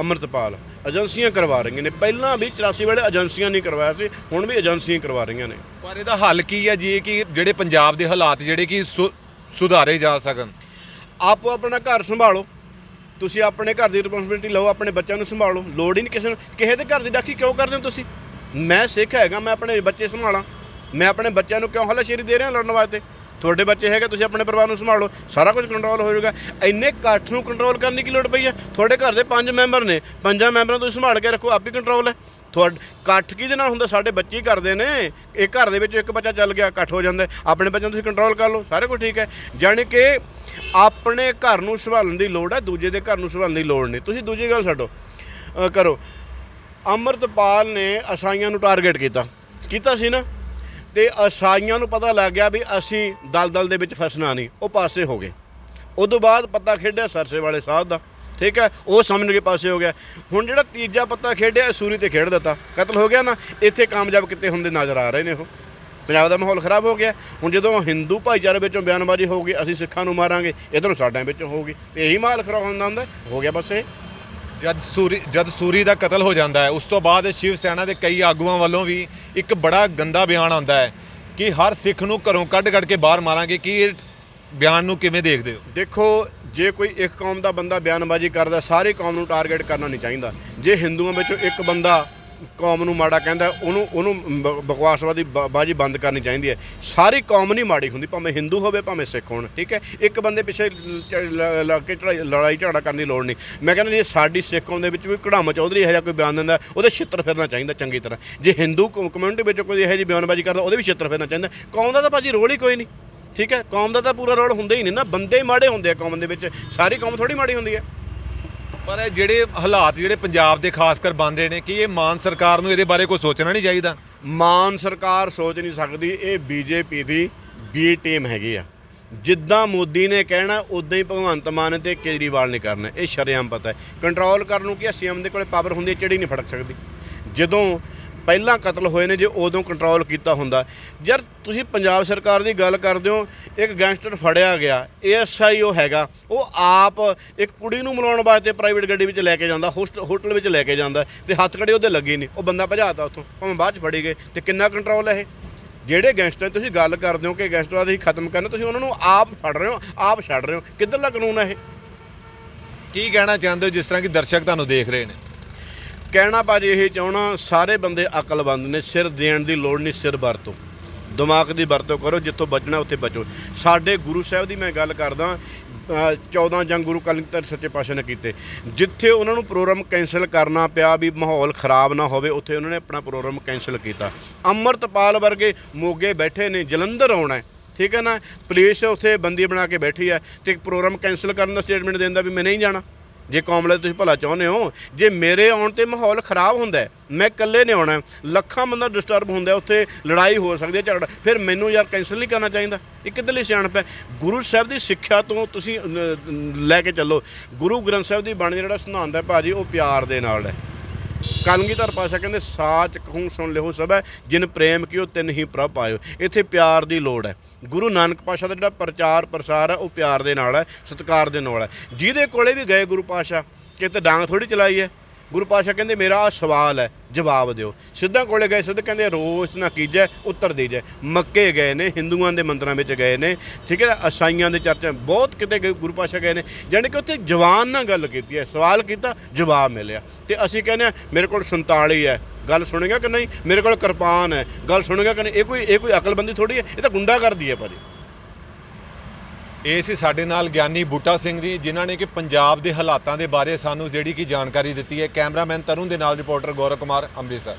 ਅਮਰਤਪਾਲ ਏਜੰਸੀਆਂ ਕਰਵਾ ਰਹੀਆਂ ਨੇ। ਪਹਿਲਾਂ ਵੀ 84 ਵੇਲੇ ਏਜੰਸੀਆਂ ਨਹੀਂ ਕਰਵਾਇਆ ਸੀ ਹੁਣ ਵੀ ਏਜੰਸੀਆਂ ਕਰਵਾ ਰਹੀਆਂ ਨੇ। ਪਰ ਇਹਦਾ ਹੱਲ ਕੀ ਹੈ ਜੀ ਕਿ ਜਿਹੜੇ ਪੰਜਾਬ ਦੇ ਹਾਲਾਤ ਜਿਹੜੇ ਕਿ ਸੁਧਾਰੇ ਜਾ ਸਕਣ? ਆਪੋ ਆਪਣਾ ਘਰ ਸੰਭਾਲੋ। ਤੁਸੀਂ ਆਪਣੇ ਘਰ ਦੀ ਰਿਸਪੌਂਸਿਬਿਲਟੀ ਲਓ ਆਪਣੇ ਬੱਚਿਆਂ ਨੂੰ ਸੰਭਾਲੋ। ਲੋੜ ਹੀ ਨਹੀਂ ਕਿਸੇ ਨੂੰ ਕਿਸੇ ਦੇ ਘਰ ਦੀ ਰਾਖੀ ਕਿਉਂ ਕਰਦੇ ਹੋ ਤੁਸੀਂ? ਮੈਂ ਸਿੱਖ ਹੈਗਾ ਮੈਂ ਆਪਣੇ ਬੱਚੇ ਸੰਭਾਲਾਂ। ਮੈਂ ਆਪਣੇ ਬੱਚਿਆਂ ਨੂੰ ਕਿਉਂ ਹਲਾਸ਼ੇਰੀ ਦੇ ਰਿਹਾ ਲੜਨ ਵਾਸਤੇ? ਤੁਹਾਡੇ ਬੱਚੇ ਹੈਗੇ, ਤੁਸੀਂ ਆਪਣੇ ਪਰਿਵਾਰ ਨੂੰ ਸੰਭਾਲੋ ਸਾਰਾ ਕੁਝ ਕੰਟਰੋਲ ਹੋ ਜਾਊਗਾ। ਇੰਨੇ ਇਕੱਠ ਨੂੰ ਕੰਟਰੋਲ ਕਰਨ ਦੀ ਕੀ ਲੋੜ ਪਈ ਹੈ? ਤੁਹਾਡੇ ਘਰ ਦੇ ਪੰਜ ਮੈਂਬਰ ਨੇ, ਪੰਜਾਂ ਮੈਂਬਰਾਂ ਨੂੰ ਤੁਸੀਂ ਸੰਭਾਲ ਕੇ ਰੱਖੋ, ਆਪ ਹੀ ਕੰਟਰੋਲ ਹੈ। ਤੁਹਾਡ, ਇਕੱਠ ਕਿਹਦੇ ਨਾਲ ਹੁੰਦਾ? ਸਾਡੇ ਬੱਚੇ ਹੀ ਕਰਦੇ ਨੇ। ਇਹ ਘਰ ਦੇ ਵਿੱਚ ਇੱਕ ਬੱਚਾ ਚੱਲ ਗਿਆ, ਇਕੱਠ ਹੋ ਜਾਂਦਾ ਆਪਣੇ ਬੱਚਿਆਂ ਨੂੰ ਤੁਸੀਂ ਕੰਟਰੋਲ ਕਰ ਲਓ, ਸਾਰੇ ਕੁਝ ਠੀਕ ਹੈ। ਜਾਣੀ ਕਿ ਆਪਣੇ ਘਰ ਨੂੰ ਸੰਭਾਲਣ ਦੀ ਲੋੜ ਹੈ, ਦੂਜੇ ਦੇ ਘਰ ਨੂੰ ਸੰਭਾਲਣ ਦੀ ਲੋੜ ਨਹੀਂ। ਤੁਸੀਂ ਦੂਜੀ ਗੱਲ ਛੱਡੋ। ਕਰੋ। ਅੰਮ੍ਰਿਤਪਾਲ ਨੇ ਅਸਾਈਆਂ ਨੂੰ ਟਾਰਗੇਟ ਕੀਤਾ। ਕੀਤਾ ਸੀ ਨਾ? ਤੇ ਅਸਾਈਆਂ ਨੂੰ ਪਤਾ ਲੱਗ ਗਿਆ ਵੀ ਅਸੀਂ ਦਲਦਲ ਦੇ ਵਿੱਚ ਫਸਣਾ ਨਹੀਂ, ਉਹ ਪਾਸੇ ਹੋ ਗਏ। ਉਦੋਂ ਬਾਅਦ ਪੱਤਾ ਖੇਡਿਆ ਸਰਸੇ ਵਾਲੇ ਸਾਹਿਬ ਦਾ, ਠੀਕ ਹੈ? ਉਹ ਸਮਝ ਕੇ ਪਾਸੇ ਹੋ ਗਿਆ। ਹੁਣ ਜਿਹੜਾ ਤੀਜਾ ਪੱਤਾ ਖੇਡਿਆ ਸੂਰੀ ਤੇ ਖੇਡ ਦਿੱਤਾ। ਕਤਲ ਹੋ ਗਿਆ ਨਾ, ਇੱਥੇ ਕਾਮਯਾਬ ਕਿਤੇ ਹੁੰਦੇ ਨਜ਼ਰ ਆ ਰਹੇ ਨੇ ਉਹ। ਪੰਜਾਬ ਦਾ ਮਾਹੌਲ ਖਰਾਬ ਹੋ ਗਿਆ। ਹੁਣ ਜਦੋਂ ਹਿੰਦੂ ਭਾਈਚਾਰੇ ਵਿੱਚੋਂ ਬਿਆਨਬਾਜ਼ੀ ਹੋਊਗੀ, ਅਸੀਂ ਸਿੱਖਾਂ ਨੂੰ ਮਾਰਾਂਗੇ, ਇਧਰੋਂ ਸਾਡਿਆਂ ਵਿੱਚੋਂ ਹੋਊਗੀ। ਤੇ ਇਹੀ ਮਾਹੌਲ ਖਰਾਬ ਹੁੰਦਾ ਹੁੰਦਾ, ਹੋ ਗਿਆ ਬਸ ਇਹ। ਜਦ ਸੂਰੀ ਜਦ ਸੂਰੀ ਦਾ ਕਤਲ ਹੋ ਜਾਂਦਾ ਹੈ, ਉਸ ਤੋਂ ਬਾਅਦ ਸ਼ਿਵ ਸੈਨਾ ਦੇ ਕਈ ਆਗੂਆਂ ਵੱਲੋਂ ਵੀ ਇੱਕ ਬੜਾ ਗੰਦਾ ਬਿਆਨ ਆਉਂਦਾ ਹੈ ਕਿ ਹਰ ਸਿੱਖ ਨੂੰ ਘਰੋਂ ਕੱਢ-ਕੱਢ ਕੇ ਬਾਹਰ ਮਾਰਾਂਗੇ, ਕੀ ਇਹ ਬਿਆਨ ਨੂੰ ਕਿਵੇਂ ਦੇਖਦੇ ਹੋ? ਦੇਖੋ, ਜੇ ਕੋਈ ਇੱਕ ਕੌਮ ਦਾ ਬੰਦਾ ਬਿਆਨਬਾਜ਼ੀ ਕਰਦਾ, ਸਾਰੀ ਕੌਮ ਨੂੰ ਟਾਰਗੇਟ ਕਰਨਾ ਨਹੀਂ ਚਾਹੀਦਾ। ਜੇ ਹਿੰਦੂਆਂ ਵਿੱਚੋਂ ਇੱਕ ਬੰਦਾ ਕੌਮ ਨੂੰ ਮਾੜਾ ਕਹਿੰਦਾ, ਉਹਨੂੰ ਉਹਨੂੰ ਬ- ਬਕਵਾਸਵਾਦੀ ਬ- ਬਾਜੀ ਬੰਦ ਕਰਨੀ ਚਾਹੀਦੀ ਹੈ। ਸਾਰੀ ਕੌਮ ਨਹੀਂ ਮਾੜੀ ਹੁੰਦੀ, ਭਾਵੇਂ ਹਿੰਦੂ ਹੋਵੇ, ਭਾਵੇਂ ਸਿੱਖ ਹੋਣ, ਠੀਕ ਹੈ? ਇੱਕ ਬੰਦੇ ਪਿੱਛੇ ਲ- ਚ- ਕੇ ਝੜਾਈ- ਲੜਾਈ ਝਗੜਾ ਕਰਨ ਦੀ ਲੋੜ ਨਹੀਂ। ਮੈਂ ਕਹਿੰਦਾ, ਜੇ ਸਾਡੀ ਸਿੱਖ ਕੌਮ ਦੇ ਵਿੱਚ ਕੋਈ ਕੜਾਮਾ ਚੌਧਰੀ ਇਹੋ ਜਿਹਾ ਕੋਈ ਬਿਆਨ ਦਿੰਦਾ, ਉਹਦੇ ਛਿੱਤਰ ਫਿਰਨਾ ਚਾਹੀਦਾ ਚੰਗੀ ਤਰ੍ਹਾਂ। ਜੇ ਹਿੰਦੂ ਕਮਿਊਨਿਟੀ ਵਿੱਚ ਕੋਈ ਇਹੋ ਜਿਹੀ ਬਿਆਨਬਾਜ਼ੀ ਕਰਦਾ, ਉਹਦੇ ਵੀ ਛਿੱਤਰ ਫਿਰਨਾ ਚਾਹੀਦਾ। ਕੌਮ ਦਾ ਤਾਂ ਭਾਜੀ ਰੋਲ ਹੀ ਕੋਈ ਨਹੀਂ, ਠੀਕ ਹੈ? ਕੌਮ ਦਾ ਤਾਂ ਪੂਰਾ ਰੋਲ ਹੁੰਦਾ ਹੀ ਨਹੀਂ ਨਾ। ਬੰਦੇ ਮਾੜੇ ਹੁੰਦੇ ਆ ਕੌਮ ਦੇ ਵਿੱਚ। ਸਾਰੀ ਕੌਮ ਥੋੜੀ ਮਾੜੀ ਹੁੰਦੀ ਹੈ। ਪਰ ਇਹ ਜਿਹੜੇ ਹਾਲਾਤ ਜਿਹੜੇ ਪੰਜਾਬ ਦੇ ਖਾਸ ਕਰ ਬਣ ਰਹੇ ਨੇ, ਕਿ ਇਹ ਮਾਨ ਸਰਕਾਰ ਨੂੰ ਇਹਦੇ ਬਾਰੇ ਕੋਈ ਸੋਚਣਾ ਨਹੀਂ ਚਾਹੀਦਾ? ਮਾਨ ਸਰਕਾਰ ਸੋਚ ਨਹੀਂ ਸਕਦੀ, ਇਹ ਬੀਜੇਪੀ ਦੀ ਬੀ ਟੀਮ ਹੈਗੀ ਆ। ਜਿੱਦਾਂ ਮੋਦੀ ਨੇ ਕਹਿਣਾ ਉਦਾਂ ਹੀ ਭਗਵੰਤ ਮਾਨ ਤੇ ਕੇਜਰੀਵਾਲ ਨੇ ਕਰਨਾ। ਇਹ ਸ਼ਰੇਆਮ ਪਤਾ ਹੈ। ਕੰਟਰੋਲ ਕਰਨ ਨੂੰ ਕੀ ਸੀਐਮ ਦੇ ਕੋਲੇ ਪਾਵਰ ਹੁੰਦੀ ਹੈ, ਚਿੜੀ ਨਹੀਂ ਫੜਕ ਸਕਦੀ। ਜਦੋਂ ਪਹਿਲਾਂ ਕਤਲ ਹੋਏ ਨੇ ਜੇ ਉਦੋਂ ਕੰਟਰੋਲ ਕੀਤਾ ਹੁੰਦਾ। ਯਾਰ ਤੁਸੀਂ ਪੰਜਾਬ ਸਰਕਾਰ ਦੀ ਗੱਲ ਕਰਦੇ ਹੋ, ਇੱਕ ਗੈਂਗਸਟਰ ਫੜਿਆ ਗਿਆ ਏਐਸਆਈ ਉਹ ਹੈਗਾ, ਉਹ ਆਪ ਇੱਕ ਕੁੜੀ ਨੂੰ ਮਿਲਾਉਣ ਵਾਸਤੇ ਪ੍ਰਾਈਵੇਟ ਗੱਡੀ ਵਿੱਚ ਲੈ ਕੇ ਜਾਂਦਾ ਹੋਸਟ ਹੋਟਲ ਵਿੱਚ ਲੈ ਕੇ ਜਾਂਦਾ ਤੇ ਹੱਥ ਕੜੇ ਉਹਦੇ ਲੱਗੇ ਨਹੀਂ, ਉਹ ਬੰਦਾ ਭਜਾਤਾ ਉੱਥੋਂ, ਭਾਵੇਂ ਬਾਅਦ ਚ ਫੜੀ ਗਏ, ਤੇ ਕਿੰਨਾ ਕੰਟਰੋਲ ਹੈ ਇਹ? ਜਿਹੜੇ ਗੈਂਗਸਟਰ ਤੁਸੀਂ ਗੱਲ ਕਰਦੇ ਹੋ ਕਿ ਗੈਂਗਸਟਰਾਂ ਦੀ ਖਤਮ ਕਰਨਾ, ਤੁਸੀਂ ਉਹਨਾਂ ਨੂੰ ਆਪ ਫੜ ਰਹੇ ਹੋ, ਆਪ ਛੱਡ ਰਹੇ ਹੋ ਕਿੱਧਰ ਦਾ ਕਾਨੂੰਨ ਹੈ ਇਹ? ਕੀ ਕਹਿਣਾ ਚਾਹੁੰਦੇ ਹੋ ਜਿਸ ਤਰ੍ਹਾਂ ਕਿ ਦਰਸ਼ਕ ਤੁਹਾਨੂੰ ਦੇਖ ਰਹੇ ਨੇ? ਕਹਿਣਾ ਭਾਜੀ ਇਹ ਚਾਹਣਾ ਸਾਰੇ ਬੰਦੇ ਅਕਲਬੰਦ ਨੇ ਸਿਰ ਦੇਣ ਦੀ ਲੋੜ ਨਹੀਂ ਸਿਰ ਵਰਤੋ। ਦਿਮਾਗ ਦੀ ਵਰਤੋਂ ਕਰੋ ਜਿੱਥੋਂ ਬਚਣਾ ਉੱਥੇ ਬਚੋ। ਸਾਡੇ ਗੁਰੂ ਸਾਹਿਬ ਦੀ ਮੈਂ ਗੱਲ ਕਰਦਾ ਅ, 14 ਜੰਗ ਗੁਰੂ ਕਲਗੀਧਰ ਸੱਚੇ ਪਾਤਸ਼ਾਹ ਨੇ ਕੀਤੇ। ਜਿੱਥੇ ਉਹਨਾਂ ਨੂੰ ਪ੍ਰੋਗਰਾਮ ਕੈਂਸਲ ਕਰਨਾ ਪਿਆ ਵੀ ਮਾਹੌਲ ਖਰਾਬ ਨਾ ਹੋਵੇ ਉੱਥੇ ਉਹਨਾਂ ਨੇ ਆਪਣਾ ਪ੍ਰੋਗਰਾਮ ਕੈਂਸਲ ਕੀਤਾ। ਅੰਮ੍ਰਿਤਪਾਲ ਵਰਗੇ ਮੋਗੇ ਬੈਠੇ ਨੇ ਜਲੰਧਰ ਆਉਣਾ ਠੀਕ ਹੈ ਨਾ? ਪੁਲਿਸ ਉੱਥੇ ਬੰਦੀ ਬਣਾ ਕੇ ਬੈਠੀ ਹੈ ਤੇ ਪ੍ਰੋਗਰਾਮ ਕੈਂਸਲ ਕਰਨ ਦਾ ਸਟੇਟਮੈਂਟ ਦਿੰਦਾ ਵੀ ਮੈਂ ਨਹੀਂ ਜਾਣਾ। ਜੇ ਕੌਮ ਲਈ ਤੁਸੀਂ ਭਲਾ ਚਾਹੁੰਦੇ ਹੋ, ਜੇ ਮੇਰੇ ਆਉਣ ਤੇ ਮਾਹੌਲ ਖਰਾਬ ਹੁੰਦਾ ਮੈਂ ਇਕੱਲੇ ਨੇ ਆਉਣਾ, ਲੱਖਾਂ ਬੰਦਾ ਡਿਸਟਰਬ ਹੁੰਦਾ ਉੱਥੇ ਲੜਾਈ ਹੋ ਸਕਦੀ ਹੈ, ਝਗੜਾ, ਫਿਰ ਮੈਨੂੰ ਯਾਰ ਕੈਂਸਲ ਨਹੀਂ ਕਰਨਾ ਚਾਹੀਦਾ। ਇਹ ਕਿੱਧਰ ਲਈ ਸਿਆਣਪ ਹੈ? ਗੁਰੂ ਸਾਹਿਬ ਦੀ ਸਿੱਖਿਆ ਤੋਂ ਤੁਸੀਂ ਲੈ ਕੇ ਚੱਲੋ। ਗੁਰੂ ਗ੍ਰੰਥ ਸਾਹਿਬ ਦੀ ਬਾਣੀ ਜਿਹੜਾ ਸਿਧਾਂਤ ਹੈ ਭਾਜੀ, ਉਹ ਪਿਆਰ ਦੇ ਨਾਲ ਹੈ। ਕਲਗੀਧਰ ਪਾਸ਼ਾ ਕਹਿੰਦੇ, ਸਾਚ ਕਹੂੰ ਸੁਣ ਲਿਓ ਸਭੈ, ਜਿਨ ਪ੍ਰੇਮ ਕੀਓ ਤਿਨ ਹੀ ਪ੍ਰਭ ਪਾਇਓ। ਇੱਥੇ ਪਿਆਰ ਦੀ ਲੋੜ ਹੈ। ਗੁਰੂ ਨਾਨਕ ਪਾਸ਼ਾ ਦਾ ਜਿਹੜਾ ਪ੍ਰਚਾਰ ਪ੍ਰਸਾਰ ਹੈ, ਉਹ ਪਿਆਰ ਦੇ ਨਾਲ ਹੈ, ਸਤਿਕਾਰ ਦੇ ਨਾਲ ਹੈ। ਜਿਹਦੇ ਕੋਲੇ ਵੀ ਗਏ ਗੁਰੂ ਪਾਸ਼ਾ ਕਿਤੇ ਡਾਂਗ ਥੋੜੀ ਚਲਾਈ ਹੈ। ਗੁਰੂ ਪਾਸ਼ਾ ਕਹਿੰਦੇ, ਮੇਰਾ ਆਹ ਸਵਾਲ ਹੈ, ਜਵਾਬ ਦਿਓ। ਸਿੱਧਾ ਕੋਲੇ ਗਏ, ਸਿੱਧੇ ਕਹਿੰਦੇ, ਰੋਸ ਨਾ ਕੀਜੈ, ਉੱਤਰ ਦੇ ਜਾਏ ਮੱਕੇ ਗਏ ਨੇ, ਹਿੰਦੂਆਂ ਦੇ ਮੰਦਰਾਂ ਵਿੱਚ ਗਏ ਨੇ, ਠੀਕ ਹੈ ਨਾ? ਅਸਾਈਆਂ ਦੇ ਚਰਚਾਂ ਬਹੁਤ ਕਿਤੇ ਗਏ ਗੁਰੂ ਪਾਸ਼ਾ ਗਏ ਨੇ। ਜਾਣੀ ਕਿ ਉੱਥੇ ਜਵਾਨ ਨਾਲ ਗੱਲ ਕੀਤੀ ਹੈ, ਸਵਾਲ ਕੀਤਾ, ਜਵਾਬ ਮਿਲਿਆ। ਤੇ ਅਸੀਂ ਕਹਿੰਦੇ ਹਾਂ, ਮੇਰੇ ਕੋਲ 47 ਹੈ। ਗੱਲ ਸੁਣੇਗਾ ਕਿ ਨਹੀਂ? ਮੇਰੇ ਕੋਲ ਕਿਰਪਾਨ ਹੈ। ਗੱਲ ਸੁਣੇਗਾ ਕਿ ਨਹੀਂ? ਇਹ ਕੋਈ ਇਹ ਕੋਈ ਅਕਲਬੰਦੀ ਥੋੜੀ ਹੈ? ਇਹ ਤਾਂ ਗੁੰਡਾ ਕਰਦੀ ਹੈ ਭਾਜੀ। ਇਹ ਸੀ ਸਾਡੇ ਨਾਲ ਗਿਆਨੀ ਬੂਟਾ ਸਿੰਘ ਜੀ, ਜਿਨ੍ਹਾਂ ਨੇ ਕਿ ਪੰਜਾਬ ਦੇ ਹਾਲਾਤਾਂ ਦੇ ਬਾਰੇ ਸਾਨੂੰ ਜਿਹੜੀ ਕਿ ਜਾਣਕਾਰੀ ਦਿੱਤੀ ਹੈ। ਕੈਮਰਾਮੈਨ ਤਰੁਣ ਦੇ ਨਾਲ ਰਿਪੋਰਟਰ ਗੌਰਵ ਕੁਮਾਰ, ਅੰਮ੍ਰਿਤਸਰ।